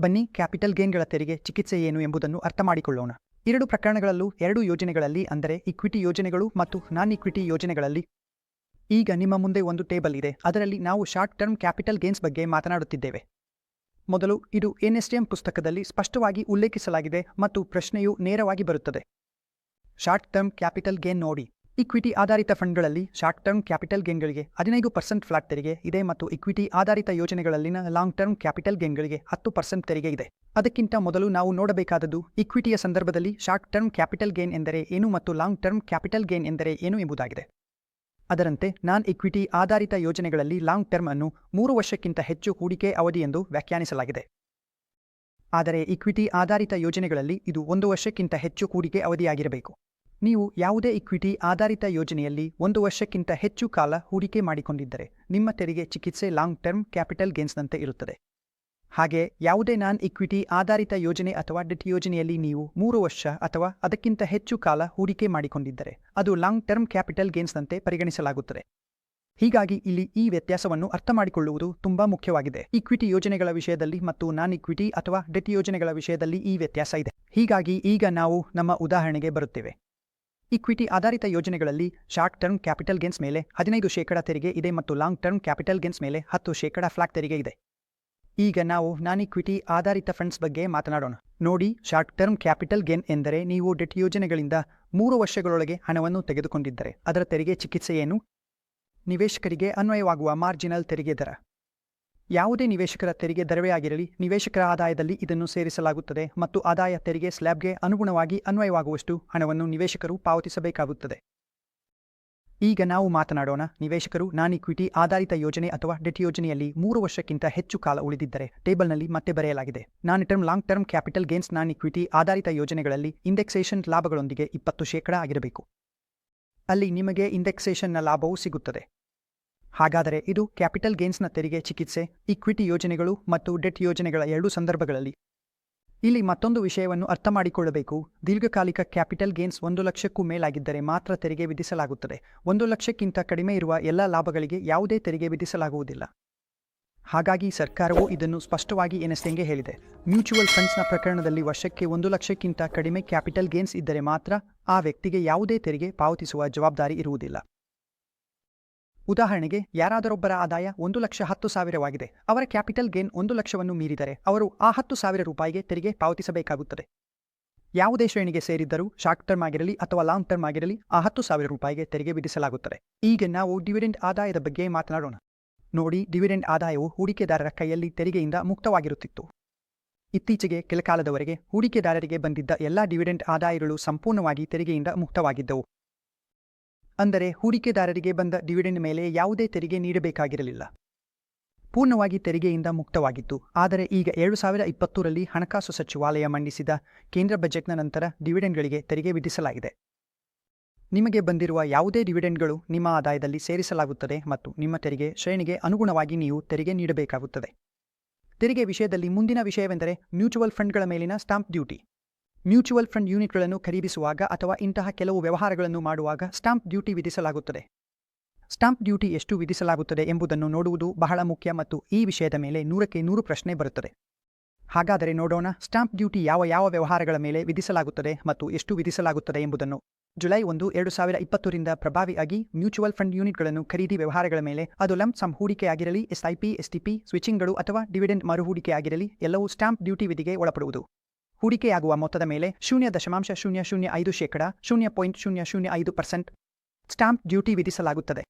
ಬನ್ನಿ ಕ್ಯಾಪಿಟಲ್ ಗೇನ್ಗಳ ತೆರಿಗೆ ಚಿಕಿತ್ಸೆ ಏನು ಎಂಬುದನ್ನು ಅರ್ಥ ಮಾಡಿಕೊಳ್ಳೋಣ. ಎರಡು ಪ್ರಕರಣಗಳಲ್ಲೂ ಎರಡು ಯೋಜನೆಗಳಲ್ಲಿ ಅಂದರೆ ಇಕ್ವಿಟಿ ಯೋಜನೆಗಳು ಮತ್ತು ನಾನ್ ಇಕ್ವಿಟಿ ಯೋಜನೆಗಳಲ್ಲಿ ಈಗ ನಿಮ್ಮ ಮುಂದೆ ಒಂದು ಟೇಬಲ್ ಇದೆ. ಅದರಲ್ಲಿ ನಾವು ಶಾರ್ಟ್ ಟರ್ಮ್ ಕ್ಯಾಪಿಟಲ್ ಗೇನ್ಸ್ ಬಗ್ಗೆ ಮಾತನಾಡುತ್ತಿದ್ದೇವೆ. ಮೊದಲು ಇದು ಎನ್ಎಸ್ಟಿಎಂ ಪುಸ್ತಕದಲ್ಲಿ ಸ್ಪಷ್ಟವಾಗಿ ಉಲ್ಲೇಖಿಸಲಾಗಿದೆ ಮತ್ತು ಪ್ರಶ್ನೆಯು ನೇರವಾಗಿ ಬರುತ್ತದೆ. ಶಾರ್ಟ್ ಟರ್ಮ್ ಕ್ಯಾಪಿಟಲ್ ಗೇನ್ ನೋಡಿ. ಇಕ್ವಿಟಿ ಆಧಾರಿತ ಫಂಡ್ಗಳಲ್ಲಿ ಶಾರ್ಟ್ ಟರ್ಮ್ ಕ್ಯಾಪಿಟಲ್ ಗೇನ್ಗಳಿಗೆ ಹದಿನೈದು ಪರ್ಸೆಂಟ್ ಫ್ಲಾಟ್ ತೆರಿಗೆ ಇದೆ ಮತ್ತು ಇಕ್ವಿಟಿ ಆಧಾರಿತ ಯೋಜನೆಗಳಲ್ಲಿನ ಲಾಂಗ್ ಟರ್ಮ್ ಕ್ಯಾಪಿಟಲ್ ಗೇನ್ಗಳಿಗೆ ಹತ್ತು ಪರ್ಸೆಂಟ್ ತೆರಿಗೆ ಇದೆ. ಅದಕ್ಕಿಂತ ಮೊದಲು ನಾವು ನೋಡಬೇಕಾದದ್ದು ಇಕ್ವಿಟಿಯ ಸಂದರ್ಭದಲ್ಲಿ ಶಾರ್ಟ್ ಟರ್ಮ್ ಕ್ಯಾಪಿಟಲ್ ಗೇನ್ ಎಂದರೆ ಏನು ಮತ್ತು ಲಾಂಗ್ ಟರ್ಮ್ ಕ್ಯಾಪಿಟಲ್ ಗೇನ್ ಎಂದರೆ ಏನು ಎಂಬುದಾಗಿದೆ. ಅದರಂತೆ ನಾನ್ ಇಕ್ವಿಟಿ ಆಧಾರಿತ ಯೋಜನೆಗಳಲ್ಲಿ ಲಾಂಗ್ ಟರ್ಮ್ ಅನ್ನು ಮೂರು ವರ್ಷಕ್ಕಿಂತ ಹೆಚ್ಚು ಹೂಡಿಕೆ ಅವಧಿ ಎಂದು ವ್ಯಾಖ್ಯಾನಿಸಲಾಗಿದೆ. ಆದರೆ ಇಕ್ವಿಟಿ ಆಧಾರಿತ ಯೋಜನೆಗಳಲ್ಲಿ ಇದು ಒಂದು ವರ್ಷಕ್ಕಿಂತ ಹೆಚ್ಚು ಹೂಡಿಕೆ ಅವಧಿಯಾಗಿರಬೇಕು. ನೀವು ಯಾವುದೇ ಇಕ್ವಿಟಿ ಆಧಾರಿತ ಯೋಜನೆಯಲ್ಲಿ ಒಂದು ವರ್ಷಕ್ಕಿಂತ ಹೆಚ್ಚು ಕಾಲ ಹೂಡಿಕೆ ಮಾಡಿಕೊಂಡಿದ್ದರೆ ನಿಮ್ಮ ತೆರಿಗೆ ಚಿಕಿತ್ಸೆ ಲಾಂಗ್ ಟರ್ಮ್ ಕ್ಯಾಪಿಟಲ್ ಗೇನ್ಸ್ನಂತೆ ಇರುತ್ತದೆ. ಹಾಗೆ ಯಾವುದೇ ನಾನ್ ಇಕ್ವಿಟಿ ಆಧಾರಿತ ಯೋಜನೆ ಅಥವಾ ಡೆಟ್ ಯೋಜನೆಯಲ್ಲಿ ನೀವು ಮೂರು ವರ್ಷ ಅಥವಾ ಅದಕ್ಕಿಂತ ಹೆಚ್ಚು ಕಾಲ ಹೂಡಿಕೆ ಮಾಡಿಕೊಂಡಿದ್ದರೆ ಅದು ಲಾಂಗ್ ಟರ್ಮ್ ಕ್ಯಾಪಿಟಲ್ ಗೇನ್ಸ್ನಂತೆ ಪರಿಗಣಿಸಲಾಗುತ್ತದೆ. ಹೀಗಾಗಿ ಇಲ್ಲಿ ಈ ವ್ಯತ್ಯಾಸವನ್ನು ಅರ್ಥ ಮಾಡಿಕೊಳ್ಳುವುದು ತುಂಬಾ ಮುಖ್ಯವಾಗಿದೆ. ಇಕ್ವಿಟಿ ಯೋಜನೆಗಳ ವಿಷಯದಲ್ಲಿ ಮತ್ತು ನಾನ್ ಇಕ್ವಿಟಿ ಅಥವಾ ಡೆಟ್ ಯೋಜನೆಗಳ ವಿಷಯದಲ್ಲಿ ಈ ವ್ಯತ್ಯಾಸ ಇದೆ. ಹೀಗಾಗಿ ಈಗ ನಾವು ನಮ್ಮ ಉದಾಹರಣೆಗೆ ಬರುತ್ತೇವೆ. ಇಕ್ವಿಟಿ ಆಧಾರಿತ ಯೋಜನೆಗಳಲ್ಲಿ ಶಾರ್ಟ್ ಟರ್ಮ್ ಕ್ಯಾಪಿಟಲ್ ಗೇನ್ಸ್ ಮೇಲೆ ಹದಿನೈದು ಶೇಕಡಾ ತೆರಿಗೆ ಇದೆ ಮತ್ತು ಲಾಂಗ್ ಟರ್ಮ್ ಕ್ಯಾಪಿಟಲ್ ಗೇನ್ಸ್ ಮೇಲೆ ಹತ್ತು ಶೇಕಡಾ ಫ್ಲಾಟ್ ತೆರಿಗೆ ಇದೆ. ಈಗ ನಾವು ನಾನ್ ಇಕ್ವಿಟಿ ಆಧಾರಿತ ಫಂಡ್ಸ್ ಬಗ್ಗೆ ಮಾತನಾಡೋಣ. ನೋಡಿ, ಶಾರ್ಟ್ ಟರ್ಮ್ ಕ್ಯಾಪಿಟಲ್ ಗೇನ್ ಎಂದರೆ ನೀವು ಡೆಟ್ ಯೋಜನೆಗಳಿಂದ ಮೂರು ವರ್ಷಗಳೊಳಗೆ ಹಣವನ್ನು ತೆಗೆದುಕೊಂಡಿದ್ದರೆ ಅದರ ತೆರಿಗೆ ಚಿಕಿತ್ಸೆ ಏನು ನಿವೇಶಕರಿಗೆ ಅನ್ವಯವಾಗುವ ಮಾರ್ಜಿನಲ್ ತೆರಿಗೆ ದರ. ಯಾವುದೇ ನಿವೇಶಕರ ತೆರಿಗೆ ದರವೇ ಆಗಿರಲಿ, ನಿವೇಶಕರ ಆದಾಯದಲ್ಲಿ ಇದನ್ನು ಸೇರಿಸಲಾಗುತ್ತದೆ ಮತ್ತು ಆದಾಯ ತೆರಿಗೆ ಸ್ಲ್ಯಾಬ್ಗೆ ಅನುಗುಣವಾಗಿ ಅನ್ವಯವಾಗುವಷ್ಟು ಹಣವನ್ನು ನಿವೇಶಕರು ಪಾವತಿಸಬೇಕಾಗುತ್ತದೆ. ಈಗ ನಾವು ಮಾತನಾಡೋಣ, ನಿವೇಶಕರು ನಾನ್ ಇಕ್ವಿಟಿ ಆಧಾರಿತ ಯೋಜನೆ ಅಥವಾ ಡೆಟ್ ಯೋಜನೆಯಲ್ಲಿ ಮೂರು ವರ್ಷಕ್ಕಿಂತ ಹೆಚ್ಚು ಕಾಲ ಉಳಿದಿದ್ದರೆ ಟೇಬಲ್ನಲ್ಲಿ ಮತ್ತೆ ಬರೆಯಲಾಗಿದೆ. Non term, long term capital gains non equity ಆಧಾರಿತ ಯೋಜನೆಗಳಲ್ಲಿ ಇಂಡೆಕ್ಸೇಷನ್ ಲಾಭಗಳೊಂದಿಗೆ ಇಪ್ಪತ್ತು ಶೇಕಡ ಆಗಿರಬೇಕು. ಅಲ್ಲಿ ನಿಮಗೆ ಇಂಡೆಕ್ಸೇಷನ್ನ ಲಾಭವೂ ಸಿಗುತ್ತದೆ. ಹಾಗಾದರೆ ಇದು ಕ್ಯಾಪಿಟಲ್ ಗೇನ್ಸ್ನ ತೆರಿಗೆ ಚಿಕಿತ್ಸೆ ಇಕ್ವಿಟಿ ಯೋಜನೆಗಳು ಮತ್ತು ಡೆಟ್ ಯೋಜನೆಗಳ ಎರಡೂ ಸಂದರ್ಭಗಳಲ್ಲಿ. ಇಲ್ಲಿ ಮತ್ತೊಂದು ವಿಷಯವನ್ನು ಅರ್ಥ ಮಾಡಿಕೊಳ್ಳಬೇಕು ದೀರ್ಘಕಾಲಿಕ ಕ್ಯಾಪಿಟಲ್ ಗೇನ್ಸ್ ಒಂದು ಲಕ್ಷಕ್ಕೂ ಮೇಲಾಗಿದ್ದರೆ ಮಾತ್ರ ತೆರಿಗೆ ವಿಧಿಸಲಾಗುತ್ತದೆ. ಒಂದು ಲಕ್ಷಕ್ಕಿಂತ ಕಡಿಮೆ ಇರುವ ಎಲ್ಲ ಲಾಭಗಳಿಗೆ ಯಾವುದೇ ತೆರಿಗೆ ವಿಧಿಸಲಾಗುವುದಿಲ್ಲ. ಹಾಗಾಗಿ ಸರ್ಕಾರವು ಇದನ್ನು ಸ್ಪಷ್ಟವಾಗಿ ಎನ್ಎಸ್ಎಂಗೆ ಹೇಳಿದೆ. ಮ್ಯೂಚುವಲ್ ಫಂಡ್ಸ್ನ ಪ್ರಕರಣದಲ್ಲಿ ವರ್ಷಕ್ಕೆ ಒಂದು ಲಕ್ಷಕ್ಕಿಂತ ಕಡಿಮೆ ಕ್ಯಾಪಿಟಲ್ ಗೇನ್ಸ್ ಇದ್ದರೆ ಮಾತ್ರ ಆ ವ್ಯಕ್ತಿಗೆ ಯಾವುದೇ ತೆರಿಗೆ ಪಾವತಿಸುವ ಜವಾಬ್ದಾರಿ ಇರುವುದಿಲ್ಲ. ಉದಾಹರಣೆಗೆ, ಯಾರಾದರೊಬ್ಬರ ಆದಾಯ ಒಂದು ಲಕ್ಷ ಹತ್ತು ಸಾವಿರವಾಗಿದೆ. ಅವರ ಕ್ಯಾಪಿಟಲ್ ಗೇನ್ ಒಂದು ಲಕ್ಷವನ್ನು ಮೀರಿದರೆ, ಅವರು ಆ ಹತ್ತು ಸಾವಿರ ರೂಪಾಯಿಗೆ ತೆರಿಗೆ ಪಾವತಿಸಬೇಕಾಗುತ್ತದೆ. ಯಾವುದೇ ಶ್ರೇಣಿಗೆ ಸೇರಿದ್ದರೂ ಶಾರ್ಟ್ ಟರ್ಮ್ ಆಗಿರಲಿ ಅಥವಾ ಲಾಂಗ್ ಟರ್ಮ್ ಆಗಿರಲಿ, ಆ ಹತ್ತು ಸಾವಿರ ರೂಪಾಯಿಗೆ ತೆರಿಗೆ ವಿಧಿಸಲಾಗುತ್ತದೆ. ಈಗ ನಾವು ಡಿವಿಡೆಂಡ್ ಆದಾಯದ ಬಗ್ಗೆ ಮಾತನಾಡೋಣ. ನೋಡಿ, ಡಿವಿಡೆಂಡ್ ಆದಾಯವು ಹೂಡಿಕೆದಾರರ ಕೈಯಲ್ಲಿ ತೆರಿಗೆಯಿಂದ ಮುಕ್ತವಾಗಿರುತ್ತಿತ್ತು. ಇತ್ತೀಚೆಗೆ ಕೆಲಕಾಲದವರೆಗೆ ಹೂಡಿಕೆದಾರರಿಗೆ ಬಂದಿದ್ದ ಎಲ್ಲಾ ಡಿವಿಡೆಂಡ್ ಆದಾಯಗಳು ಸಂಪೂರ್ಣವಾಗಿ ತೆರಿಗೆಯಿಂದ ಮುಕ್ತವಾಗಿದ್ದವು. ಅಂದರೆ ಹೂಡಿಕೆದಾರರಿಗೆ ಬಂದ ಡಿವಿಡೆಂಡ್ ಮೇಲೆ ಯಾವುದೇ ತೆರಿಗೆ ನೀಡಬೇಕಾಗಿರಲಿಲ್ಲ. ಪೂರ್ಣವಾಗಿ ತೆರಿಗೆಯಿಂದ ಮುಕ್ತವಾಗಿತ್ತು. ಆದರೆ ಈಗ ಎರಡು ಸಾವಿರ ಇಪ್ಪತ್ತೂರಲ್ಲಿ ಹಣಕಾಸು ಸಚಿವಾಲಯ ಮಂಡಿಸಿದ ಕೇಂದ್ರ ಬಜೆಟ್ನ ನಂತರ ಡಿವಿಡೆಂಡ್ಗಳಿಗೆ ತೆರಿಗೆ ವಿಧಿಸಲಾಗಿದೆ. ನಿಮಗೆ ಬಂದಿರುವ ಯಾವುದೇ ಡಿವಿಡೆಂಡ್ಗಳು ನಿಮ್ಮ ಆದಾಯದಲ್ಲಿ ಸೇರಿಸಲಾಗುತ್ತದೆ ಮತ್ತು ನಿಮ್ಮ ತೆರಿಗೆ ಶ್ರೇಣಿಗೆ ಅನುಗುಣವಾಗಿ ನೀವು ತೆರಿಗೆ ನೀಡಬೇಕಾಗುತ್ತದೆ. ತೆರಿಗೆ ವಿಷಯದಲ್ಲಿ ಮುಂದಿನ ವಿಷಯವೆಂದರೆ ಮ್ಯೂಚುವಲ್ ಫಂಡ್ಗಳ ಮೇಲಿನ ಸ್ಟಾಂಪ್ ಡ್ಯೂಟಿ. ಮ್ಯೂಚುವಲ್ ಫಂಡ್ ಯೂನಿಟ್ಗಳನ್ನು ಖರೀದಿಸುವಾಗ ಅಥವಾ ಇಂತಹ ಕೆಲವು ವ್ಯವಹಾರಗಳನ್ನು ಮಾಡುವಾಗ ಸ್ಟಾಂಪ್ ಡ್ಯೂಟಿ ವಿಧಿಸಲಾಗುತ್ತದೆ. ಸ್ಟಾಂಪ್ ಡ್ಯೂಟಿ ಎಷ್ಟು ವಿಧಿಸಲಾಗುತ್ತದೆ ಎಂಬುದನ್ನು ನೋಡುವುದು ಬಹಳ ಮುಖ್ಯ ಮತ್ತು ಈ ವಿಷಯದ ಮೇಲೆ ನೂರಕ್ಕೆ ನೂರು ಪ್ರಶ್ನೆ ಬರುತ್ತದೆ. ಹಾಗಾದರೆ ನೋಡೋಣ ಸ್ಟಾಂಪ್ ಡ್ಯೂಟಿ ಯಾವ ಯಾವ ವ್ಯವಹಾರಗಳ ಮೇಲೆ ವಿಧಿಸಲಾಗುತ್ತದೆ ಮತ್ತು ಎಷ್ಟು ವಿಧಿಸಲಾಗುತ್ತದೆ ಎಂಬುದನ್ನು. ಜುಲೈ ಒಂದು, ಎರಡು ಸಾವಿರ ಇಪ್ಪತ್ತರಿಂದ ಪ್ರಭಾವಿಯಾಗಿ ಮ್ಯೂಚುವಲ್ ಫಂಡ್ ಯೂನಿಟ್ಗಳನ್ನು ಖರೀದಿ ವ್ಯವಹಾರಗಳ ಮೇಲೆ ಅದು ಲಂಪ್ ಸಮ್ ಹೂಡಿಕೆಯಾಗಿರಲಿ, ಎಸ್ಐಪಿ, ಎಸ್ಟಿಪಿ, ಸ್ವಿಚಿಂಗ್ಗಳು ಅಥವಾ ಡಿವಿಡೆಂಡ್ ಮರುಹೂಡಿಕೆಯಾಗಿರಲಿ ಎಲ್ಲವೂ ಸ್ಟಾಂಪ್ ಡ್ಯೂಟಿ ವಿಧಿಗೆ ಒಳಪಡುವುದು. ಹೂಡಿಕೆಯಾಗುವ ಮೊತ್ತದ ಮೇಲೆ ಶೂನ್ಯ ದಶಮಾಂಶ ಶೂನ್ಯ ಶೂನ್ಯ ಐದು ಶೇಕಡ, ಶೂನ್ಯ ಪಾಯಿಂಟ್ ಶೂನ್ಯ ಶೂನ್ಯ ಐದು ಪರ್ಸೆಂಟ್ ಸ್ಟಾಂಪ್ ಡ್ಯೂಟಿ ವಿಧಿಸಲಾಗುತ್ತದೆ.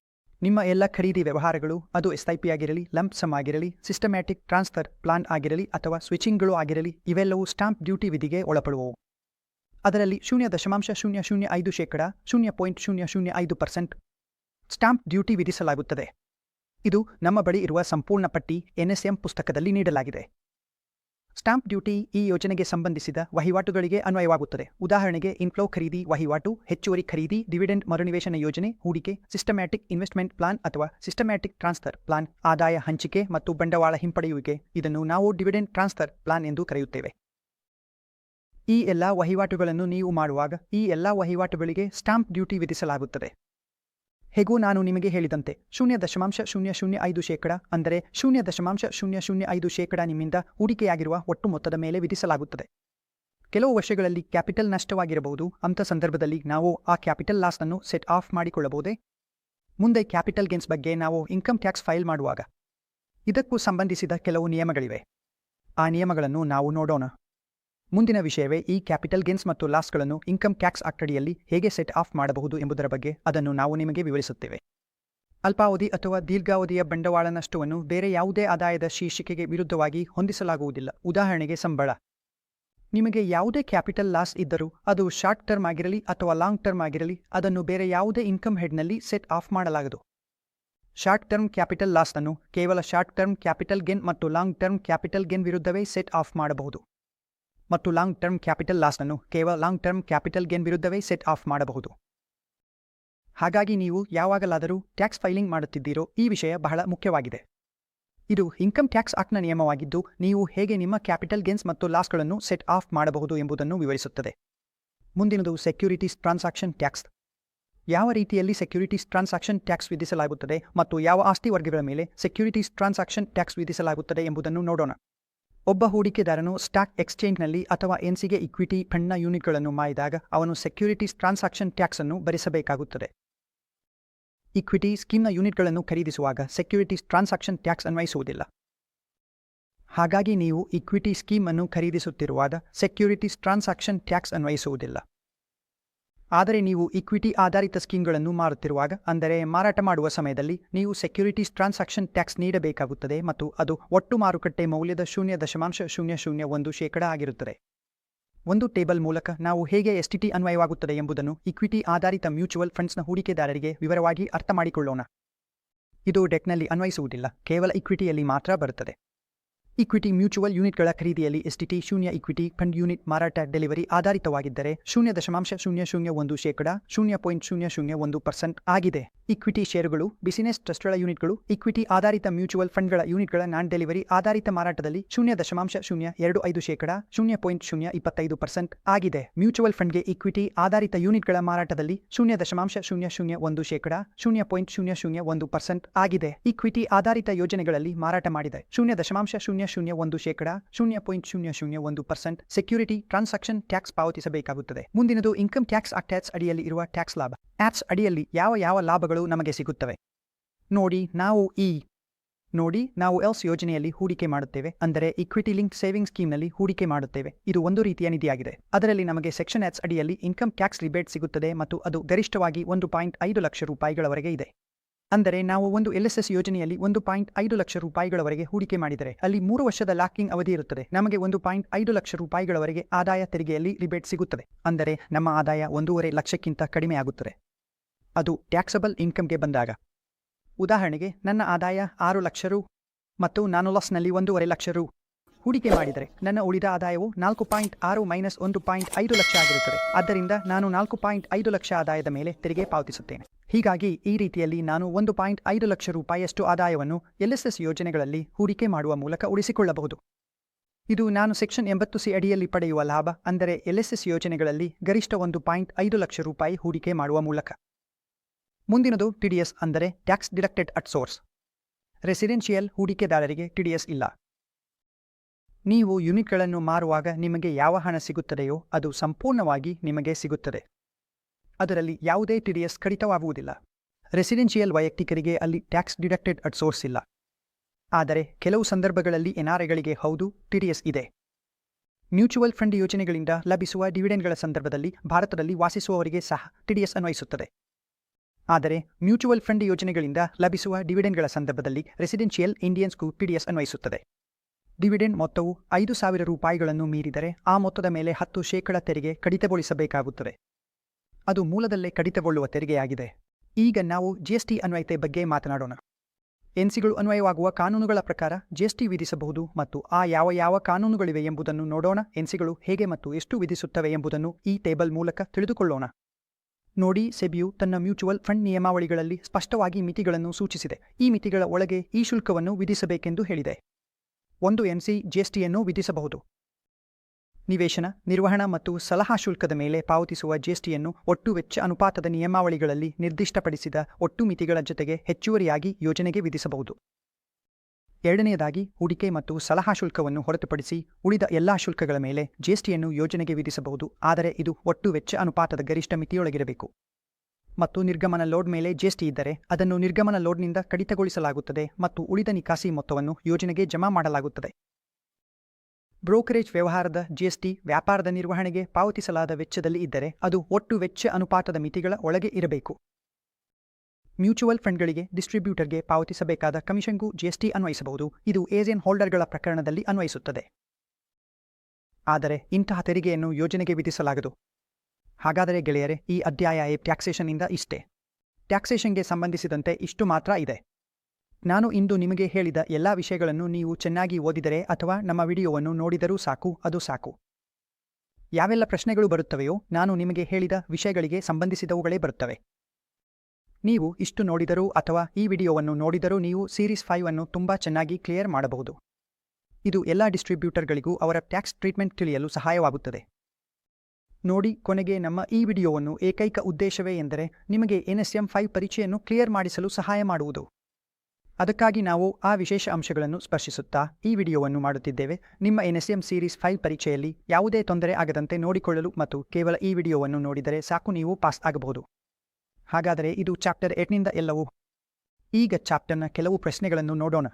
ನಿಮ್ಮ ಎಲ್ಲ ಖರೀದಿ ವ್ಯವಹಾರಗಳು, ಅದು ಎಸ್ಐಪಿ ಆಗಿರಲಿ, ಲಂಪ್ ಸಮ್ ಆಗಿರಲಿ, ಸಿಸ್ಟಮ್ಯಾಟಿಕ್ ಟ್ರಾನ್ಸ್ಫರ್ ಪ್ಲಾನ್ ಆಗಿರಲಿ ಅಥವಾ ಸ್ವಿಚಿಂಗ್ಗಳು ಆಗಿರಲಿ, ಇವೆಲ್ಲವೂ ಸ್ಟಾಂಪ್ ಡ್ಯೂಟಿ ವಿಧಿಗೆ ಒಳಪಡುವವು. ಅದರಲ್ಲಿ ಶೂನ್ಯ ದಶಮಾಂಶ ಶೂನ್ಯ ಶೂನ್ಯ ಐದು ಶೇಕಡ, ಶೂನ್ಯ ಪಾಯಿಂಟ್ ಶೂನ್ಯ ಶೂನ್ಯ ಐದು ಪರ್ಸೆಂಟ್ ಸ್ಟಾಂಪ್ ಡ್ಯೂಟಿ ವಿಧಿಸಲಾಗುತ್ತದೆ. ಇದು ನಮ್ಮ ಬಳಿ ಇರುವ ಸಂಪೂರ್ಣ ಪಟ್ಟಿ ಎನ್ಎಸ್ಎಂ ಪುಸ್ತಕದಲ್ಲಿ ನೀಡಲಾಗಿದೆ. ಸ್ಟಾಂಪ್ ಡ್ಯೂಟಿ ಈ ಯೋಜನೆಗೆ ಸಂಬಂಧಿಸಿದ ವಹಿವಾಟುಗಳಿಗೆ ಅನ್ವಯವಾಗುತ್ತದೆ. ಉದಾಹರಣೆಗೆ, ಇನ್ಫ್ಲೋ ಖರೀದಿ, ವಹಿವಾಟು, ಹೆಚ್ಚುವರಿ ಖರೀದಿ, ಡಿವಿಡೆಂಡ್ ಮರುನಿವೇಶನ ಯೋಜನೆ, ಹೂಡಿಕೆ, ಸಿಸ್ಟಮ್ಯಾಟಿಕ್ ಇನ್ವೆಸ್ಟ್ಮೆಂಟ್ ಪ್ಲಾನ್ ಅಥವಾ ಸಿಸ್ಟಮ್ಯಾಟಿಕ್ ಟ್ರಾನ್ಸ್ಫರ್ ಪ್ಲಾನ್, ಆದಾಯ ಹಂಚಿಕೆ ಮತ್ತು ಬಂಡವಾಳ ಹಿಂಪಡೆಯುವಿಕೆ. ಇದನ್ನು ನಾವು ಡಿವಿಡೆಂಡ್ ಟ್ರಾನ್ಸ್ಫರ್ ಪ್ಲಾನ್ ಎಂದು ಕರೆಯುತ್ತೇವೆ. ಈ ಎಲ್ಲ ವಹಿವಾಟುಗಳನ್ನು ನೀವು ಮಾಡುವಾಗ ಈ ಎಲ್ಲ ವಹಿವಾಟುಗಳಿಗೆ ಸ್ಟಾಂಪ್ ಡ್ಯೂಟಿ ವಿಧಿಸಲಾಗುತ್ತದೆ. ಹೇಗೂ ನಾನು ನಿಮಗೆ ಹೇಳಿದಂತೆ, ಶೂನ್ಯ ದಶಮಾಂಶ ಶೂನ್ಯ ಶೂನ್ಯ ಐದು ಶೇಕಡ ಅಂದರೆ ಶೂನ್ಯ ದಶಮಾಂಶ ಶೂನ್ಯ ಶೂನ್ಯ ಐದು ಶೇಕಡ ನಿಮ್ಮಿಂದ ಹೂಡಿಕೆಯಾಗಿರುವ ಒಟ್ಟು ಮೊತ್ತದ ಮೇಲೆ ವಿಧಿಸಲಾಗುತ್ತದೆ. ಕೆಲವು ವರ್ಷಗಳಲ್ಲಿ ಕ್ಯಾಪಿಟಲ್ ನಷ್ಟವಾಗಿರಬಹುದು. ಅಂಥ ಸಂದರ್ಭದಲ್ಲಿ ನಾವು ಆ ಕ್ಯಾಪಿಟಲ್ ಲಾಸ್ನನ್ನು ಸೆಟ್ ಆಫ್ ಮಾಡಿಕೊಳ್ಳಬಹುದೇ? ಮುಂದೆ ಕ್ಯಾಪಿಟಲ್ ಗೇನ್ಸ್ ಬಗ್ಗೆ ನಾವು ಇನ್ಕಮ್ ಟ್ಯಾಕ್ಸ್ ಫೈಲ್ ಮಾಡುವಾಗ. ಇದಕ್ಕೂ ಸಂಬಂಧಿಸಿದ ಕೆಲವು ನಿಯಮಗಳಿವೆ. ಆ ನಿಯಮಗಳನ್ನು ನಾವು ನೋಡೋಣ. ಮುಂದಿನ ವಿಷಯವೇ ಈ ಕ್ಯಾಪಿಟಲ್ ಗೇನ್ಸ್ ಮತ್ತು ಲಾಸ್ಗಳನ್ನು ಇನ್ಕಮ್ ಟ್ಯಾಕ್ಸ್ ಆಕ್ಟ್ ಹೇಗೆ ಸೆಟ್ ಆಫ್ ಮಾಡಬಹುದು ಎಂಬುದರ ಬಗ್ಗೆ ಅದನ್ನು ನಾವು ನಿಮಗೆ ವಿವರಿಸುತ್ತೇವೆ. ಅಲ್ಪಾವಧಿ ಅಥವಾ ದೀರ್ಘಾವಧಿಯ ಬಂಡವಾಳ ನಷ್ಟವನ್ನು ಬೇರೆ ಯಾವುದೇ ಆದಾಯದ ಶೀರ್ಷಿಕೆಗೆ ವಿರುದ್ಧವಾಗಿ ಹೊಂದಿಸಲಾಗುವುದಿಲ್ಲ. ಉದಾಹರಣೆಗೆ ಸಂಬಳ. ನಿಮಗೆ ಯಾವುದೇ ಕ್ಯಾಪಿಟಲ್ ಲಾಸ್ ಇದ್ದರೂ ಅದು ಶಾರ್ಟ್ ಟರ್ಮ್ ಆಗಿರಲಿ ಅಥವಾ ಲಾಂಗ್ ಟರ್ಮ್ ಆಗಿರಲಿ ಅದನ್ನು ಬೇರೆ ಯಾವುದೇ ಇನ್ಕಮ್ ಹೆಡ್ನಲ್ಲಿ ಸೆಟ್ ಆಫ್ ಮಾಡಲಾಗದು. ಶಾರ್ಟ್ ಟರ್ಮ್ ಕ್ಯಾಪಿಟಲ್ ಲಾಸ್ ಅನ್ನು ಕೇವಲ ಶಾರ್ಟ್ ಟರ್ಮ್ ಕ್ಯಾಪಿಟಲ್ ಗೆನ್ ಮತ್ತು ಲಾಂಗ್ ಟರ್ಮ್ ಕ್ಯಾಪಿಟಲ್ ಗೆನ್ ವಿರುದ್ಧವೇ ಸೆಟ್ ಆಫ್ ಮಾಡಬಹುದು. ಮತ್ತು ಲಾಂಗ್ ಟರ್ಮ್ ಕ್ಯಾಪಿಟಲ್ ಲಾಸ್ನನ್ನು ಕೇವಲ ಲಾಂಗ್ ಟರ್ಮ್ ಕ್ಯಾಪಿಟಲ್ ಗೇನ್ ವಿರುದ್ಧವೇ ಸೆಟ್ ಆಫ್ ಮಾಡಬಹುದು. ಹಾಗಾಗಿ ನೀವು ಯಾವಾಗಲಾದರೂ ಟ್ಯಾಕ್ಸ್ ಫೈಲಿಂಗ್ ಮಾಡುತ್ತಿದ್ದೀರೋ ಈ ವಿಷಯ ಬಹಳ ಮುಖ್ಯವಾಗಿದೆ. ಇದು ಇನ್ಕಮ್ ಟ್ಯಾಕ್ಸ್ ಆಕ್ಟ್ನ ನಿಯಮವಾಗಿದ್ದು ನೀವು ಹೇಗೆ ನಿಮ್ಮ ಕ್ಯಾಪಿಟಲ್ ಗೇನ್ಸ್ ಮತ್ತು ಲಾಸ್ಗಳನ್ನು ಸೆಟ್ ಆಫ್ ಮಾಡಬಹುದು ಎಂಬುದನ್ನು ವಿವರಿಸುತ್ತದೆ. ಮುಂದಿನದು ಸೆಕ್ಯೂರಿಟೀಸ್ ಟ್ರಾನ್ಸಾಕ್ಷನ್ ಟ್ಯಾಕ್ಸ್ ಯಾವ ರೀತಿಯಲ್ಲಿ ಸೆಕ್ಯೂರಿಟೀಸ್ ಟ್ರಾನ್ಸಾಕ್ಷನ್ ಟ್ಯಾಕ್ಸ್ ವಿಧಿಸಲಾಗುತ್ತದೆ ಮತ್ತು ಯಾವ ಆಸ್ತಿ ವರ್ಗಗಳ ಮೇಲೆ ಸೆಕ್ಯೂರಿಟೀಸ್ ಟ್ರಾನ್ಸಾಕ್ಷನ್ ಟ್ಯಾಕ್ಸ್ ವಿಧಿಸಲಾಗುತ್ತದೆ ಎಂಬುದನ್ನು ನೋಡೋಣ. ಒಬ್ಬ ಹೂಡಿಕೆದಾರನು ಸ್ಟಾಕ್ ಎಕ್ಸ್ಚೇಂಜ್ನಲ್ಲಿ ಅಥವಾ ಎನ್ಸಿಗೆ ಇಕ್ವಿಟಿ ಫಂಡ್ನ ಯೂನಿಟ್ಗಳನ್ನು ಮಾಯಿದಾಗ ಅವನು ಸೆಕ್ಯೂರಿಟೀಸ್ ಟ್ರಾನ್ಸಾಕ್ಷನ್ ಟ್ಯಾಕ್ಸ್ ಅನ್ನು ಭರಿಸಬೇಕಾಗುತ್ತದೆ. ಇಕ್ವಿಟಿ ಸ್ಕೀಮ್ನ ಯೂನಿಟ್ಗಳನ್ನು ಖರೀದಿಸುವಾಗ ಸೆಕ್ಯೂರಿಟೀಸ್ ಟ್ರಾನ್ಸಾಕ್ಷನ್ ಟ್ಯಾಕ್ಸ್ ಅನ್ವಯಿಸುವುದಿಲ್ಲ. ಹಾಗಾಗಿ ನೀವು ಇಕ್ವಿಟಿ ಸ್ಕೀಮ್ ಅನ್ನು ಖರೀದಿಸುತ್ತಿರುವಾಗ ಸೆಕ್ಯೂರಿಟೀಸ್ ಟ್ರಾನ್ಸಾಕ್ಷನ್ ಟ್ಯಾಕ್ಸ್ ಅನ್ವಯಿಸುವುದಿಲ್ಲ. ಆದರೆ ನೀವು ಇಕ್ವಿಟಿ ಆಧಾರಿತ ಸ್ಕೀಮ್ಗಳನ್ನು ಮಾರುತ್ತಿರುವಾಗ, ಅಂದರೆ ಮಾರಾಟ ಮಾಡುವ ಸಮಯದಲ್ಲಿ, ನೀವು ಸೆಕ್ಯೂರಿಟೀಸ್ ಟ್ರಾನ್ಸಾಕ್ಷನ್ ಟ್ಯಾಕ್ಸ್ ನೀಡಬೇಕಾಗುತ್ತದೆ ಮತ್ತು ಅದು ಒಟ್ಟು ಮಾರುಕಟ್ಟೆ ಮೌಲ್ಯದ ಶೂನ್ಯ ದಶಮಾಂಶ ಶೂನ್ಯ ಶೂನ್ಯ ಒಂದು ಶೇಕಡ ಆಗಿರುತ್ತದೆ. ಒಂದು ಟೇಬಲ್ ಮೂಲಕ ನಾವು ಹೇಗೆ ಎಸ್ಟಿಟಿ ಅನ್ವಯವಾಗುತ್ತದೆ ಎಂಬುದನ್ನು ಇಕ್ವಿಟಿ ಆಧಾರಿತ ಮ್ಯೂಚುವಲ್ ಫಂಡ್ಸ್ನ ಹೂಡಿಕೆದಾರರಿಗೆ ವಿವರವಾಗಿ ಅರ್ಥ ಮಾಡಿಕೊಳ್ಳೋಣ ಇದು ಡೆಕ್ನಲ್ಲಿ ಅನ್ವಯಿಸುವುದಿಲ್ಲ, ಕೇವಲ ಇಕ್ವಿಟಿಯಲ್ಲಿ ಮಾತ್ರ ಬರುತ್ತದೆ. ಇಕ್ವಿಟಿ ಮ್ಯೂಚುವಲ್ ಯೂನಿಟ್ಗಳ ಖರೀದಿಯಲ್ಲಿ ಎಸ್ಟಿಟಿ, ಶೂನ್ಯ ಇಕ್ವಿಟಿ ಫಂಡ್ ಯೂನಿಟ್ ಮಾರಾಟ ಡೆಲಿವರಿ ಆಧಾರಿತವಾಗಿದ್ದರೆ ಶೂನ್ಯ ದಶಮಾಂಶ ಶೂನ್ಯ ಶೂನ್ಯ ಒಂದು ಶೇಕಡ ಶೂನ್ಯ ಪಾಯಿಂಟ್ ಶೂನ್ಯ ಶೂನ್ಯ ಒಂದು ಪರ್ಸೆಂಟ್ ಆಗಿದೆ. ಇಕ್ವಿಟಿ ಶೇರುಗಳು ಬಿಸಿನೆಸ್ ಟ್ರಸ್ಟ್ಗಳ ಯೂನಿಟ್ಗಳು ಇಕ್ವಿಟಿ ಆಧಾರಿತ ಮ್ಯೂಚುವಲ್ ಫಂಡ್ಗಳ ಯೂನಿಟ್ಗಳ ನಾನ್ ಡೆಲಿವರಿ ಆಧಾರಿತ ಮಾರಾಟದಲ್ಲಿ ಶೂನ್ಯ ದಶಮಾಂಶ ಶೂನ್ಯ ಎರಡು ಐದು ಶೇಕಡ ಶೂನ್ಯ ಪಾಯಿಂಟ್ ಶೂನ್ಯ ಇಪ್ಪತ್ತೈದು ಪರ್ಸೆಂಟ್ ಆಗಿದೆ. ಮ್ಯೂಚುವಲ್ ಫಂಡ್ಗೆ ಇಕ್ವಿಟಿ ಆಧಾರಿತ ಯೂನಿಟ್ಗಳ ಮಾರಾಟದಲ್ಲಿ ಶೂನ್ಯ ದಶಮಾಂಶ ಶೂನ್ಯ ಶೂನ್ಯ ಒಂದು ಶೇಕಡ ಶೂನ್ಯ ಪಾಯಿಂಟ್ ಶೂನ್ಯ ಶೂನ್ಯ ಒಂದು ಪರ್ಸೆಂಟ್ ಆಗಿದೆ. ಇಕ್ವಿಟಿ ಆಧಾರಿತ ಯೋಜನೆಗಳಲ್ಲಿ ಮಾರಾಟ ಮಾಡಿದೆ. ಶೂನ್ಯ ದಶಮಾಂಶ ಶೂನ್ಯ ಶೂನ್ಯ ಒಂದು ಶೇಕಡ, ಶೂನ್ಯ ಪಾಯಿಂಟ್ ಶೂನ್ಯ ಶೂನ್ಯ ಒಂದು ಪರ್ಸೆಂಟ್ ಸೆಕ್ಯೂರಿಟಿ ಟ್ರಾನ್ಸಾಕ್ಷನ್ ಟ್ಯಾಕ್ಸ್ ಪಾವತಿಸಬೇಕಾಗುತ್ತದೆ. ಮುಂದಿನದು ಇನ್ಕಮ್ ಟ್ಯಾಕ್ಸ್ ಆಕ್ಟ್ಯಾಕ್ಸ್ ಅಡಿಯಲ್ಲಿ ಇರುವ ಟ್ಯಾಕ್ಸ್ ಲಾಭ. ಆಪ್ಸ್ ಅಡಿಯಲ್ಲಿ ಯಾವ ಯಾವ ಲಾಭಗಳು ನಮಗೆ ಸಿಗುತ್ತವೆ? ನೋಡಿ ನಾವು ಈ, ನೋಡಿ ನಾವು ಎಲ್ಸ್ ಯೋಜನೆಯಲ್ಲಿ ಹೂಡಿಕೆ ಮಾಡುತ್ತೇವೆ. ಅಂದರೆ ಇಕ್ವಿಟಿ ಲಿಂಕ್ ಸೇವಿಂಗ್ ಸ್ಕೀಮ್ನಲ್ಲಿ ಹೂಡಿಕೆ ಮಾಡುತ್ತೇವೆ. ಇದು ಒಂದು ರೀತಿಯ ನಿಧಿಯಾಗಿದೆ. ಅದರಲ್ಲಿ ನಮಗೆ ಸೆಕ್ಷನ್ ಎಚ್ ಅಡಿಯಲ್ಲಿ ಇನ್ಕಮ್ ಟ್ಯಾಕ್ಸ್ ರಿಬೇಟ್ ಸಿಗುತ್ತದೆ ಮತ್ತು ಅದು ಗರಿಷ್ಠವಾಗಿ ಒಂದು ಪಾಯಿಂಟ್ ಐದು ಲಕ್ಷ ರೂಪಾಯಿಗಳವರೆಗೆ ಇದೆ. ಅಂದರೆ ನಾವು ಒಂದು ಎಲ್ಎಸ್ಎಸ್ ಯೋಜನೆಯಲ್ಲಿ ಒಂದು ಪಾಯಿಂಟ್ ಐದು ಲಕ್ಷ ರೂಪಾಯಿಗಳವರೆಗೆ ಹೂಡಿಕೆ ಮಾಡಿದರೆ ಅಲ್ಲಿ ಮೂರು ವರ್ಷದ ಲಾಕಿಂಗ್ ಅವಧಿ ಇರುತ್ತದೆ. ನಮಗೆ ಒಂದು ಪಾಯಿಂಟ್ ಐದು ಲಕ್ಷ ರೂಪಾಯಿಗಳವರೆಗೆ ಆದಾಯ ತೆರಿಗೆಯಲ್ಲಿ ರಿಬೇಟ್ ಸಿಗುತ್ತದೆ. ಅಂದರೆ ನಮ್ಮ ಆದಾಯ ಒಂದೂವರೆ ಲಕ್ಷಕ್ಕಿಂತ ಕಡಿಮೆ ಆಗುತ್ತದೆ. ಅದು ಟ್ಯಾಕ್ಸಬಲ್ ಇನ್ಕಮ್ಗೆ ಬಂದಾಗ. ಉದಾಹರಣೆಗೆ, ನನ್ನ ಆದಾಯ ಆರು ಲಕ್ಷ ರು ಮತ್ತು ನಾನು ಲಾಸ್ನಲ್ಲಿ ಒಂದೂವರೆ ಲಕ್ಷ ರು ಹೂಡಿಕೆ ಮಾಡಿದರೆ ನನ್ನ ಉಳಿದ ಆದಾಯವು ನಾಲ್ಕು ಪಾಯಿಂಟ್ ಆರು ಮೈನಸ್ ಒಂದು ಪಾಯಿಂಟ್ ಐದು ಲಕ್ಷ ಆಗಿರುತ್ತದೆ. ಆದ್ದರಿಂದ ನಾನು ನಾಲ್ಕು ಪಾಯಿಂಟ್ ಐದು ಲಕ್ಷ ಆದಾಯದ ಮೇಲೆ ತೆರಿಗೆ ಪಾವತಿಸುತ್ತೇನೆ. ಹೀಗಾಗಿ ಈ ರೀತಿಯಲ್ಲಿ ನಾನು ಒಂದು ಪಾಯಿಂಟ್ ಐದು ಲಕ್ಷ ರೂಪಾಯಿಯಷ್ಟು ಆದಾಯವನ್ನು ಎಲ್ಎಸ್ಎಸ್ ಯೋಜನೆಗಳಲ್ಲಿ ಹೂಡಿಕೆ ಮಾಡುವ ಮೂಲಕ ಉಳಿಸಿಕೊಳ್ಳಬಹುದು. ಇದು ನಾನು ಸೆಕ್ಷನ್ ಎಂಬತ್ತು ಸಿ ಅಡಿಯಲ್ಲಿ ಪಡೆಯುವ ಲಾಭ, ಅಂದರೆ ಎಲ್ಎಸ್ಎಸ್ ಯೋಜನೆಗಳಲ್ಲಿ ಗರಿಷ್ಠ ಒಂದು ಪಾಯಿಂಟ್ ಐದು ಲಕ್ಷ ರೂಪಾಯಿ ಹೂಡಿಕೆ ಮಾಡುವ ಮೂಲಕ. ಮುಂದಿನದು ಟಿಡಿಎಸ್ ಅಂದರೆ tax deducted at source. Residential ಹೂಡಿಕೆದಾರರಿಗೆ ಟಿಡಿಎಸ್ ಇಲ್ಲ. ನೀವು ಯೂನಿಟ್ಗಳನ್ನು ಮಾರುವಾಗ ನಿಮಗೆ ಯಾವ ಹಣ ಸಿಗುತ್ತದೆಯೋ ಅದು ಸಂಪೂರ್ಣವಾಗಿ ನಿಮಗೆ ಸಿಗುತ್ತದೆ. ಅದರಲ್ಲಿ ಯಾವುದೇ ಟಿಡಿಎಸ್ ಕಡಿತವಾಗುವುದಿಲ್ಲ. ರೆಸಿಡೆನ್ಷಿಯಲ್ ವೈಯಕ್ತಿಕರಿಗೆ ಅಲ್ಲಿ ಟ್ಯಾಕ್ಸ್ ಡಿಡಕ್ಟೆಡ್ ಅಟ್ ಸೋರ್ಸ್ ಇಲ್ಲ. ಆದರೆ ಕೆಲವು ಸಂದರ್ಭಗಳಲ್ಲಿ ಎನ್ಆರ್ಐಗಳಿಗೆ ಹೌದು, ಟಿಡಿಎಸ್ ಇದೆ. ಮ್ಯೂಚುವಲ್ ಫಂಡ್ ಯೋಜನೆಗಳಿಂದ ಲಭಿಸುವ ಡಿವಿಡೆಂಡ್ಗಳ ಸಂದರ್ಭದಲ್ಲಿ ಭಾರತದಲ್ಲಿ ವಾಸಿಸುವವರಿಗೆ ಸಹ ಟಿಡಿಎಸ್ ಅನ್ವಯಿಸುತ್ತದೆ. ಆದರೆ ಮ್ಯೂಚುವಲ್ ಫಂಡ್ ಯೋಜನೆಗಳಿಂದ ಲಭಿಸುವ ಡಿವಿಡೆಂಡ್ಗಳ ಸಂದರ್ಭದಲ್ಲಿ ರೆಸಿಡೆನ್ಷಿಯಲ್ ಇಂಡಿಯನ್ಸ್ಗೂ ಟಿಡಿಎಸ್ ಅನ್ವಯಿಸುತ್ತದೆ. ಡಿವಿಡೆಂಡ್ ಮೊತ್ತವು ಐದು ಸಾವಿರ ರೂಪಾಯಿಗಳನ್ನು ಮೀರಿದರೆ ಆ ಮೊತ್ತದ ಮೇಲೆ ಹತ್ತು ಶೇಕಡ ತೆರಿಗೆ ಕಡಿತಗೊಳಿಸಬೇಕಾಗುತ್ತದೆ. ಅದು ಮೂಲದಲ್ಲೇ ಕಡಿತಗೊಳ್ಳುವ ತೆರಿಗೆಯಾಗಿದೆ. ಈಗ ನಾವು ಜಿಎಸ್ಟಿ ಅನ್ವಯತೆ ಬಗ್ಗೆ ಮಾತನಾಡೋಣ. ಎನ್ಸಿಗಳು ಅನ್ವಯವಾಗುವ ಕಾನೂನುಗಳ ಪ್ರಕಾರ ಜಿಎಸ್ಟಿ ವಿಧಿಸಬಹುದು ಮತ್ತು ಆ ಯಾವ ಯಾವ ಕಾನೂನುಗಳಿವೆ ಎಂಬುದನ್ನು ನೋಡೋಣ ಎನ್ಸಿಗಳು ಹೇಗೆ ಮತ್ತು ಎಷ್ಟು ವಿಧಿಸುತ್ತವೆ ಎಂಬುದನ್ನು ಈ ಟೇಬಲ್ ಮೂಲಕ ತಿಳಿದುಕೊಳ್ಳೋಣ. ನೋಡಿ, ಸೆಬಿಯು ತನ್ನ ಮ್ಯೂಚುವಲ್ ಫಂಡ್ ನಿಯಮಾವಳಿಗಳಲ್ಲಿ ಸ್ಪಷ್ಟವಾಗಿ ಮಿತಿಗಳನ್ನು ಸೂಚಿಸಿದೆ. ಈ ಮಿತಿಗಳ ಒಳಗೆ ಈ ಶುಲ್ಕವನ್ನು ವಿಧಿಸಬೇಕೆಂದು ಹೇಳಿದೆ. ಒಂದು ಎನ್ಸಿ ಜಿಎಸ್ಟಿಯನ್ನು ವಿಧಿಸಬಹುದು. ನಿವೇಶನ, ನಿರ್ವಹಣಾ ಮತ್ತು ಸಲಹಾ ಶುಲ್ಕದ ಮೇಲೆ ಪಾವತಿಸುವ ಜಿಎಸ್ಟಿಯನ್ನು ಒಟ್ಟು ವೆಚ್ಚ ಅನುಪಾತದ ನಿಯಮಾವಳಿಗಳಲ್ಲಿ ನಿರ್ದಿಷ್ಟಪಡಿಸಿದ ಒಟ್ಟು ಮಿತಿಗಳ ಜೊತೆಗೆ ಹೆಚ್ಚುವರಿಯಾಗಿ ಯೋಜನೆಗೆ ವಿಧಿಸಬಹುದು. ಎರಡನೆಯದಾಗಿ, ಹೂಡಿಕೆ ಮತ್ತು ಸಲಹಾ ಶುಲ್ಕವನ್ನು ಹೊರತುಪಡಿಸಿ ಉಳಿದ ಎಲ್ಲಾ ಶುಲ್ಕಗಳ ಮೇಲೆ ಜಿಎಸ್ಟಿಯನ್ನು ಯೋಜನೆಗೆ ವಿಧಿಸಬಹುದು, ಆದರೆ ಇದು ಒಟ್ಟು ವೆಚ್ಚ ಅನುಪಾತದ ಗರಿಷ್ಠ ಮಿತಿಯೊಳಗಿರಬೇಕು. ಮತ್ತು ನಿರ್ಗಮನ ಲೋಡ್ ಮೇಲೆ ಜಿಎಸ್ಟಿ ಇದ್ದರೆ, ಅದನ್ನು ನಿರ್ಗಮನ ಲೋಡ್ನಿಂದ ಕಡಿತಗೊಳಿಸಲಾಗುತ್ತದೆ ಮತ್ತು ಉಳಿದ ನಿಕಾಸಿ ಮೊತ್ತವನ್ನು ಯೋಜನೆಗೆ ಜಮಾ ಮಾಡಲಾಗುತ್ತದೆ. ಬ್ರೋಕರೇಜ್ ವ್ಯವಹಾರದ ಜಿಎಸ್ಟಿ ವ್ಯಾಪಾರದ ನಿರ್ವಹಣೆಗೆ ಪಾವತಿಸಲಾದ ವೆಚ್ಚದಲ್ಲಿ ಇದ್ದರೆ ಅದು ಒಟ್ಟು ವೆಚ್ಚ ಅನುಪಾತದ ಮಿತಿಗಳ ಒಳಗೆ ಇರಬೇಕು. ಮ್ಯೂಚುವಲ್ ಫಂಡ್ಗಳಿಗೆ ಡಿಸ್ಟ್ರಿಬ್ಯೂಟರ್ಗೆ ಪಾವತಿಸಬೇಕಾದ ಕಮಿಷನ್ಗೂ ಜಿಎಸ್ಟಿ ಅನ್ವಯಿಸಬಹುದು. ಇದು ಏಜೆನ್ ಹೋಲ್ಡರ್ಗಳ ಪ್ರಕರಣದಲ್ಲಿ ಅನ್ವಯಿಸುತ್ತದೆ. ಆದರೆ ಇಂತಹ ತೆರಿಗೆಯನ್ನು ಯೋಜನೆಗೆ ವಿಧಿಸಲಾಗದು. ಹಾಗಾದರೆ ಗೆಳೆಯರೆ, ಈ ಅಧ್ಯಾಯ ಟ್ಯಾಕ್ಸೇಷನ್ ಟ್ಯಾಕ್ಸೇಷನ್ನಿಂದ ಇಷ್ಟೇ. ಟ್ಯಾಕ್ಸೇಷನ್ಗೆ ಸಂಬಂಧಿಸಿದಂತೆ ಇಷ್ಟು ಮಾತ್ರ ಇದೆ. ನಾನು ಇಂದು ನಿಮಗೆ ಹೇಳಿದ ಎಲ್ಲಾ ವಿಷಯಗಳನ್ನು ನೀವು ಚೆನ್ನಾಗಿ ಓದಿದರೆ ಅಥವಾ ನಮ್ಮ ವಿಡಿಯೋವನ್ನು ನೋಡಿದರೂ ಸಾಕು, ಅದು ಸಾಕು. ಯಾವೆಲ್ಲ ಪ್ರಶ್ನೆಗಳು ಬರುತ್ತವೆಯೋ ನಾನು ನಿಮಗೆ ಹೇಳಿದ ವಿಷಯಗಳಿಗೆ ಸಂಬಂಧಿಸಿದವುಗಳೇ ಬರುತ್ತವೆ. ನೀವು ಇಷ್ಟು ನೋಡಿದರೂ ಅಥವಾ ಈ ವಿಡಿಯೋವನ್ನು ನೋಡಿದರೂ ನೀವು ಸೀರೀಸ್ ಫೈವ್ ಅನ್ನು ತುಂಬಾ ಚೆನ್ನಾಗಿ ಕ್ಲಿಯರ್ ಮಾಡಬಹುದು. ಇದು ಎಲ್ಲ ಡಿಸ್ಟ್ರಿಬ್ಯೂಟರ್ಗಳಿಗೂ ಅವರ ಟ್ಯಾಕ್ಸ್ ಟ್ರೀಟ್ಮೆಂಟ್ ತಿಳಿಯಲು ಸಹಾಯವಾಗುತ್ತದೆ. ನೋಡಿ, ಕೊನೆಗೆ ನಮ್ಮ ಈ ವಿಡಿಯೋವನ್ನು ಏಕೈಕ ಉದ್ದೇಶವೇ ಎಂದರೆ ನಿಮಗೆ ಎನ್ಎಸ್ಎಂ ಫೈವ್ ಪರಿಚಯನ್ನು ಕ್ಲಿಯರ್ ಮಾಡಿಸಲು ಸಹಾಯ ಮಾಡುವುದು. ಅದಕ್ಕಾಗಿ ನಾವು ಆ ವಿಶೇಷ ಅಂಶಗಳನ್ನು ಸ್ಪರ್ಶಿಸುತ್ತಾ ಈ ವಿಡಿಯೋವನ್ನು ಮಾಡುತ್ತಿದ್ದೇವೆ. ನಿಮ್ಮ ಎನ್ಎಸ್ಎಂ ಸೀರೀಸ್ ಫೈವ್ ಪರೀಕ್ಷೆಯಲ್ಲಿ ಯಾವುದೇ ತೊಂದರೆ ಆಗದಂತೆ ನೋಡಿಕೊಳ್ಳಲು ಮತ್ತು ಕೇವಲ ಈ ವಿಡಿಯೋವನ್ನು ನೋಡಿದರೆ ಸಾಕು ನೀವು ಪಾಸ್ ಆಗಬಹುದು. ಹಾಗಾದರೆ ಇದು ಚಾಪ್ಟರ್ ಏಟ್ನಿಂದ ಎಲ್ಲವೂ? ಈಗ ಚಾಪ್ಟರ್ನ ಕೆಲವು ಪ್ರಶ್ನೆಗಳನ್ನು ನೋಡೋಣ.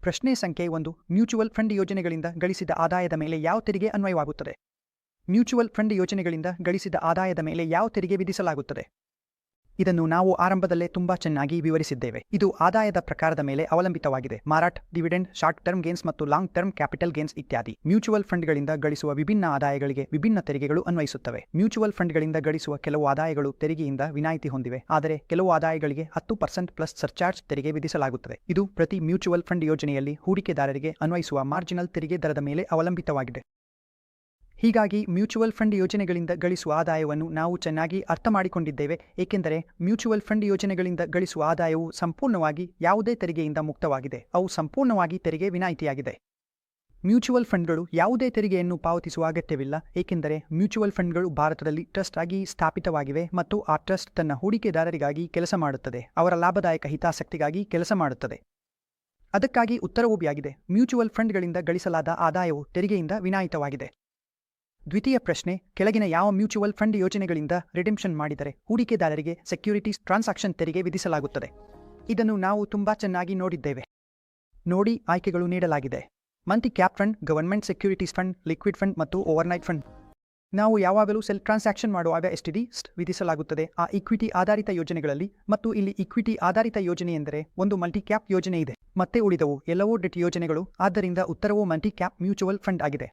ಪ್ರಶ್ನೆ ಸಂಖ್ಯೆ ಒಂದು, ಮ್ಯೂಚುವಲ್ ಫಂಡ್ ಯೋಜನೆಗಳಿಂದ ಗಳಿಸಿದ ಆದಾಯದ ಮೇಲೆ ಯಾವ ತೆರಿಗೆ ಅನ್ವಯವಾಗುತ್ತದೆ? ಮ್ಯೂಚುವಲ್ ಫಂಡ್ ಯೋಜನೆಗಳಿಂದ ಗಳಿಸಿದ ಆದಾಯದ ಮೇಲೆ ಯಾವ ತೆರಿಗೆ ವಿಧಿಸಲಾಗುತ್ತದೆ? ಇದನ್ನು ನಾವು ಆರಂಭದಲ್ಲೇ ತುಂಬಾ ಚೆನ್ನಾಗಿ ವಿವರಿಸಿದ್ದೇವೆ. ಇದು ಆದಾಯದ ಪ್ರಕಾರದ ಮೇಲೆ ಅವಲಂಬಿತವಾಗಿದೆ. ಮಾರಾಟ್, ಡಿವಿಡೆಂಡ್, ಶಾರ್ಟ್ ಟರ್ಮ್ ಗೇನ್ಸ್ ಮತ್ತು ಲಾಂಗ್ ಟರ್ಮ್ ಕ್ಯಾಪಿಟಲ್ ಗೇನ್ಸ್ ಇತ್ಯಾದಿ. ಮ್ಯೂಚುವಲ್ ಫಂಡ್ಗಳಿಂದ ಗಳಿಸುವ ವಿಭಿನ್ನ ಆದಾಯಗಳಿಗೆ ವಿಭಿನ್ನ ತೆರಿಗೆಗಳು ಅನ್ವಯಿಸುತ್ತವೆ. ಮ್ಯೂಚುವಲ್ ಫಂಡ್ಗಳಿಂದ ಗಳಿಸುವ ಕೆಲವು ಆದಾಯಗಳು ತೆರಿಗೆಯಿಂದ ವಿನಾಯಿತಿ ಹೊಂದಿವೆ. ಆದರೆ ಕೆಲವು ಆದಾಯಗಳಿಗೆ ಹತ್ತು ಪರ್ಸೆಂಟ್ ಪ್ಲಸ್ ಸರ್ಚಾರ್ಜ್ ತೆರಿಗೆ ವಿಧಿಸಲಾಗುತ್ತದೆ. ಇದು ಪ್ರತಿ ಮ್ಯೂಚುವಲ್ ಫಂಡ್ ಯೋಜನೆಯಲ್ಲಿ ಹೂಡಿಕೆದಾರರಿಗೆ ಅನ್ವಯಿಸುವ ಮಾರ್ಜಿನಲ್ ತೆರಿಗೆ ದರದ ಮೇಲೆ ಅವಲಂಬಿತವಾಗಿದೆ. ಹೀಗಾಗಿ ಮ್ಯೂಚುವಲ್ ಫಂಡ್ ಯೋಜನೆಗಳಿಂದ ಗಳಿಸುವ ಆದಾಯವನ್ನು ನಾವು ಚೆನ್ನಾಗಿ ಅರ್ಥ ಮಾಡಿಕೊಂಡಿದ್ದೇವೆ, ಏಕೆಂದರೆ ಮ್ಯೂಚುವಲ್ ಫಂಡ್ ಯೋಜನೆಗಳಿಂದ ಗಳಿಸುವ ಆದಾಯವು ಸಂಪೂರ್ಣವಾಗಿ ಯಾವುದೇ ತೆರಿಗೆಯಿಂದ ಮುಕ್ತವಾಗಿದೆ, ಅವು ಸಂಪೂರ್ಣವಾಗಿ ತೆರಿಗೆ ವಿನಾಯಿತಿಯಾಗಿದೆ. ಮ್ಯೂಚುವಲ್ ಫಂಡ್ಗಳು ಯಾವುದೇ ತೆರಿಗೆಯನ್ನು ಪಾವತಿಸುವ ಅಗತ್ಯವಿಲ್ಲ, ಏಕೆಂದರೆ ಮ್ಯೂಚುವಲ್ ಫಂಡ್ಗಳು ಭಾರತದಲ್ಲಿ ಟ್ರಸ್ಟ್ ಆಗಿ ಸ್ಥಾಪಿತವಾಗಿವೆ ಮತ್ತು ಆ ಟ್ರಸ್ಟ್ ತನ್ನ ಹೂಡಿಕೆದಾರರಿಗಾಗಿ ಕೆಲಸ ಮಾಡುತ್ತದೆ, ಅವರ ಲಾಭದಾಯಕ ಹಿತಾಸಕ್ತಿಗಾಗಿ ಕೆಲಸ ಮಾಡುತ್ತದೆ. ಅದಕ್ಕಾಗಿ ಉತ್ತರವೂ ಬಿಯಾಗಿದೆ ಮ್ಯೂಚುವಲ್ ಫಂಡ್ಗಳಿಂದ ಗಳಿಸಲಾದ ಆದಾಯವು ತೆರಿಗೆಯಿಂದ ವಿನಾಯಿತವಾಗಿದೆ. ದ್ವಿತೀಯ ಪ್ರಶ್ನೆ, ಕೆಳಗಿನ ಯಾವ ಮ್ಯೂಚುವಲ್ ಫಂಡ್ ಯೋಜನೆಗಳಿಂದ ರಿಡೆಂಪ್ಷನ್ ಮಾಡಿದರೆ ಹೂಡಿಕೆದಾರರಿಗೆ ಸೆಕ್ಯೂರಿಟೀಸ್ ಟ್ರಾನ್ಸಾಕ್ಷನ್ ತೆರಿಗೆ ವಿಧಿಸಲಾಗುತ್ತದೆ? ಇದನ್ನು ನಾವು ತುಂಬಾ ಚೆನ್ನಾಗಿ ನೋಡಿದ್ದೇವೆ. ನೋಡಿ ಆಯ್ಕೆಗಳು ನೀಡಲಾಗಿದೆ. ಮಂತಿ cap fund government securities fund, liquid fund ಮತ್ತು ಓವರ್ನೈಟ್ ಫಂಡ್. ನಾವು ಯಾವಾಗಲೂ ಸೆಲ್ ಟ್ರಾನ್ಸಾಕ್ಷನ್ ಮಾಡುವಾಗ ಎಸ್ಟಿಡಿ ವಿಧಿಸಲಾಗುತ್ತದೆ. ಆ ಇಕ್ವಿಟಿ ಆಧಾರಿತ ಯೋಜನೆಗಳಲ್ಲಿ ಮತ್ತು ಇಲ್ಲಿ ಇಕ್ವಿಟಿ ಆಧಾರಿತ ಯೋಜನೆ ಎಂದರೆ ಒಂದು ಮಲ್ಟಿ ಕ್ಯಾಪ್ ಯೋಜನೆ ಇದೆ. ಮತ್ತೆ ಉಳಿದವು ಎಲ್ಲವೂ ಡೆಟ್ ಯೋಜನೆಗಳು. ಆದ್ದರಿಂದ ಉತ್ತರವು ಮಲ್ಟಿ ಕ್ಯಾಪ್ ಮ್ಯೂಚುವಲ್ ಫಂಡ್ ಆಗಿದೆ.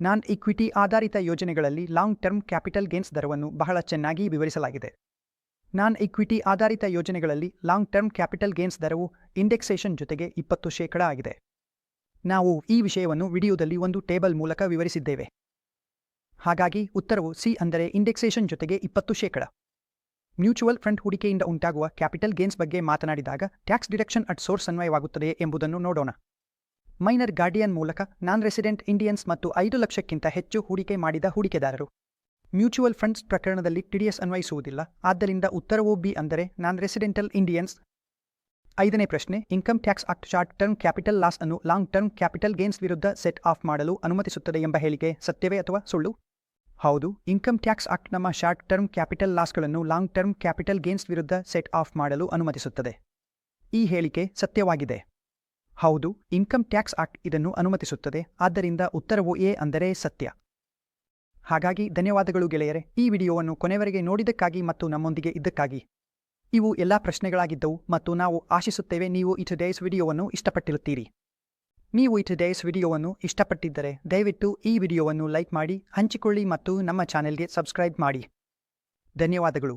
ನಾನ್ ಇಕ್ವಿಟಿ ಆಧಾರಿತ ಯೋಜನೆಗಳಲ್ಲಿ ಲಾಂಗ್ ಟರ್ಮ್ ಕ್ಯಾಪಿಟಲ್ ಗೇನ್ಸ್ ದರವನ್ನು ಬಹಳ ಚೆನ್ನಾಗಿ ವಿವರಿಸಲಾಗಿದೆ. ನಾನ್ ಇಕ್ವಿಟಿ ಆಧಾರಿತ ಯೋಜನೆಗಳಲ್ಲಿ ಲಾಂಗ್ ಟರ್ಮ್ ಕ್ಯಾಪಿಟಲ್ ಗೇನ್ಸ್ ದರವು ಇಂಡೆಕ್ಸೇಷನ್ ಜೊತೆಗೆ ಇಪ್ಪತ್ತು ಶೇಕಡ ಆಗಿದೆ. ನಾವು ಈ ವಿಷಯವನ್ನು ವಿಡಿಯೋದಲ್ಲಿ ಒಂದು ಟೇಬಲ್ ಮೂಲಕ ವಿವರಿಸಿದ್ದೇವೆ. ಹಾಗಾಗಿ ಉತ್ತರವು ಸಿ ಅಂದರೆ ಇಂಡೆಕ್ಸೇಷನ್ ಜೊತೆಗೆ ಇಪ್ಪತ್ತು ಶೇಕಡ. ಮ್ಯೂಚುವಲ್ ಫಂಡ್ ಹೂಡಿಕೆಯಿಂದ ಉಂಟಾಗುವ ಕ್ಯಾಪಿಟಲ್ ಗೇನ್ಸ್ ಬಗ್ಗೆ ಮಾತನಾಡಿದಾಗ ಟ್ಯಾಕ್ಸ್ ಡಿಡಕ್ಷನ್ ಅಟ್ ಸೋರ್ಸ್ ಅನ್ವಯವಾಗುತ್ತದೆ ಎಂಬುದನ್ನು ನೋಡೋಣ. ಮೈನರ್ ಗಾರ್ಡಿಯನ್ ಮೂಲಕ ನಾನ್ ರೆಸಿಡೆಂಟ್ ಇಂಡಿಯನ್ಸ್ ಮತ್ತು ಐದು ಲಕ್ಷಕ್ಕಿಂತ ಹೆಚ್ಚು ಹೂಡಿಕೆ ಮಾಡಿದ ಹೂಡಿಕೆದಾರರು. ಮ್ಯೂಚುವಲ್ ಫಂಡ್ಸ್ ಪ್ರಕರಣದಲ್ಲಿ ಟಿಡಿಎಸ್ ಅನ್ವಯಿಸುವುದಿಲ್ಲ. ಆದ್ದರಿಂದ ಉತ್ತರವು ಬಿ ಅಂದರೆ ನಾನ್ ರೆಸಿಡೆಂಟಲ್ ಇಂಡಿಯನ್ಸ್. ಐದನೇ ಪ್ರಶ್ನೆ, income tax act short term capital loss ಅನ್ನು ಲಾಂಗ್ ಟರ್ಮ್ ಕ್ಯಾಪಿಟಲ್ ಗೇನ್ಸ್ ವಿರುದ್ಧ ಸೆಟ್ ಆಫ್ ಮಾಡಲು ಅನುಮತಿಸುತ್ತದೆ ಎಂಬ ಹೇಳಿಕೆ ಸತ್ಯವೇ ಅಥವಾ ಸುಳ್ಳು? ಹೌದು, ಇನ್ಕಮ್ ಟ್ಯಾಕ್ಸ್ ಆಕ್ಟ್ ನಮ್ಮ ಶಾರ್ಟ್ ಟರ್ಮ್ ಕ್ಯಾಪಿಟಲ್ ಲಾಸ್ಗಳನ್ನು ಲಾಂಗ್ ಟರ್ಮ್ ಕ್ಯಾಪಿಟಲ್ ಗೇನ್ಸ್ ವಿರುದ್ಧ ಸೆಟ್ ಆಫ್ ಮಾಡಲು ಅನುಮತಿಸುತ್ತದೆ. ಈ ಹೇಳಿಕೆ ಸತ್ಯವಾಗಿದೆ. ಹೌದು, ಇನ್ಕಮ್ ಟ್ಯಾಕ್ಸ್ ಆಕ್ಟ್ ಇದನ್ನು ಅನುಮತಿಸುತ್ತದೆ. ಆದ್ದರಿಂದ ಉತ್ತರವು ಎ ಅಂದರೆ ಸತ್ಯ. ಹಾಗಾಗಿ ಧನ್ಯವಾದಗಳು ಗೆಳೆಯರೆ. ಈ ವಿಡಿಯೋವನ್ನು ಕೊನೆವರೆಗೆ ನೋಡಿದ್ದಕ್ಕಾಗಿ ಮತ್ತು ನಮ್ಮೊಂದಿಗೆ ಇದ್ದಕ್ಕಾಗಿ. ಇವು ಎಲ್ಲ ಪ್ರಶ್ನೆಗಳಾಗಿದ್ದವು ಮತ್ತು ನಾವು ಆಶಿಸುತ್ತೇವೆ ನೀವು ಈ ಟುಡೇಸ್ ವಿಡಿಯೋವನ್ನು ಇಷ್ಟಪಟ್ಟಿರುತ್ತೀರಿ. ನೀವು ಈ ಟುಡೇಸ್ ವಿಡಿಯೋವನ್ನು ಇಷ್ಟಪಟ್ಟಿದ್ದರೆ ದಯವಿಟ್ಟು ಈ ವಿಡಿಯೋವನ್ನು ಲೈಕ್ ಮಾಡಿ, ಹಂಚಿಕೊಳ್ಳಿ ಮತ್ತು ನಮ್ಮ ಚಾನೆಲ್ಗೆ ಸಬ್ಸ್ಕ್ರೈಬ್ ಮಾಡಿ. ಧನ್ಯವಾದಗಳು.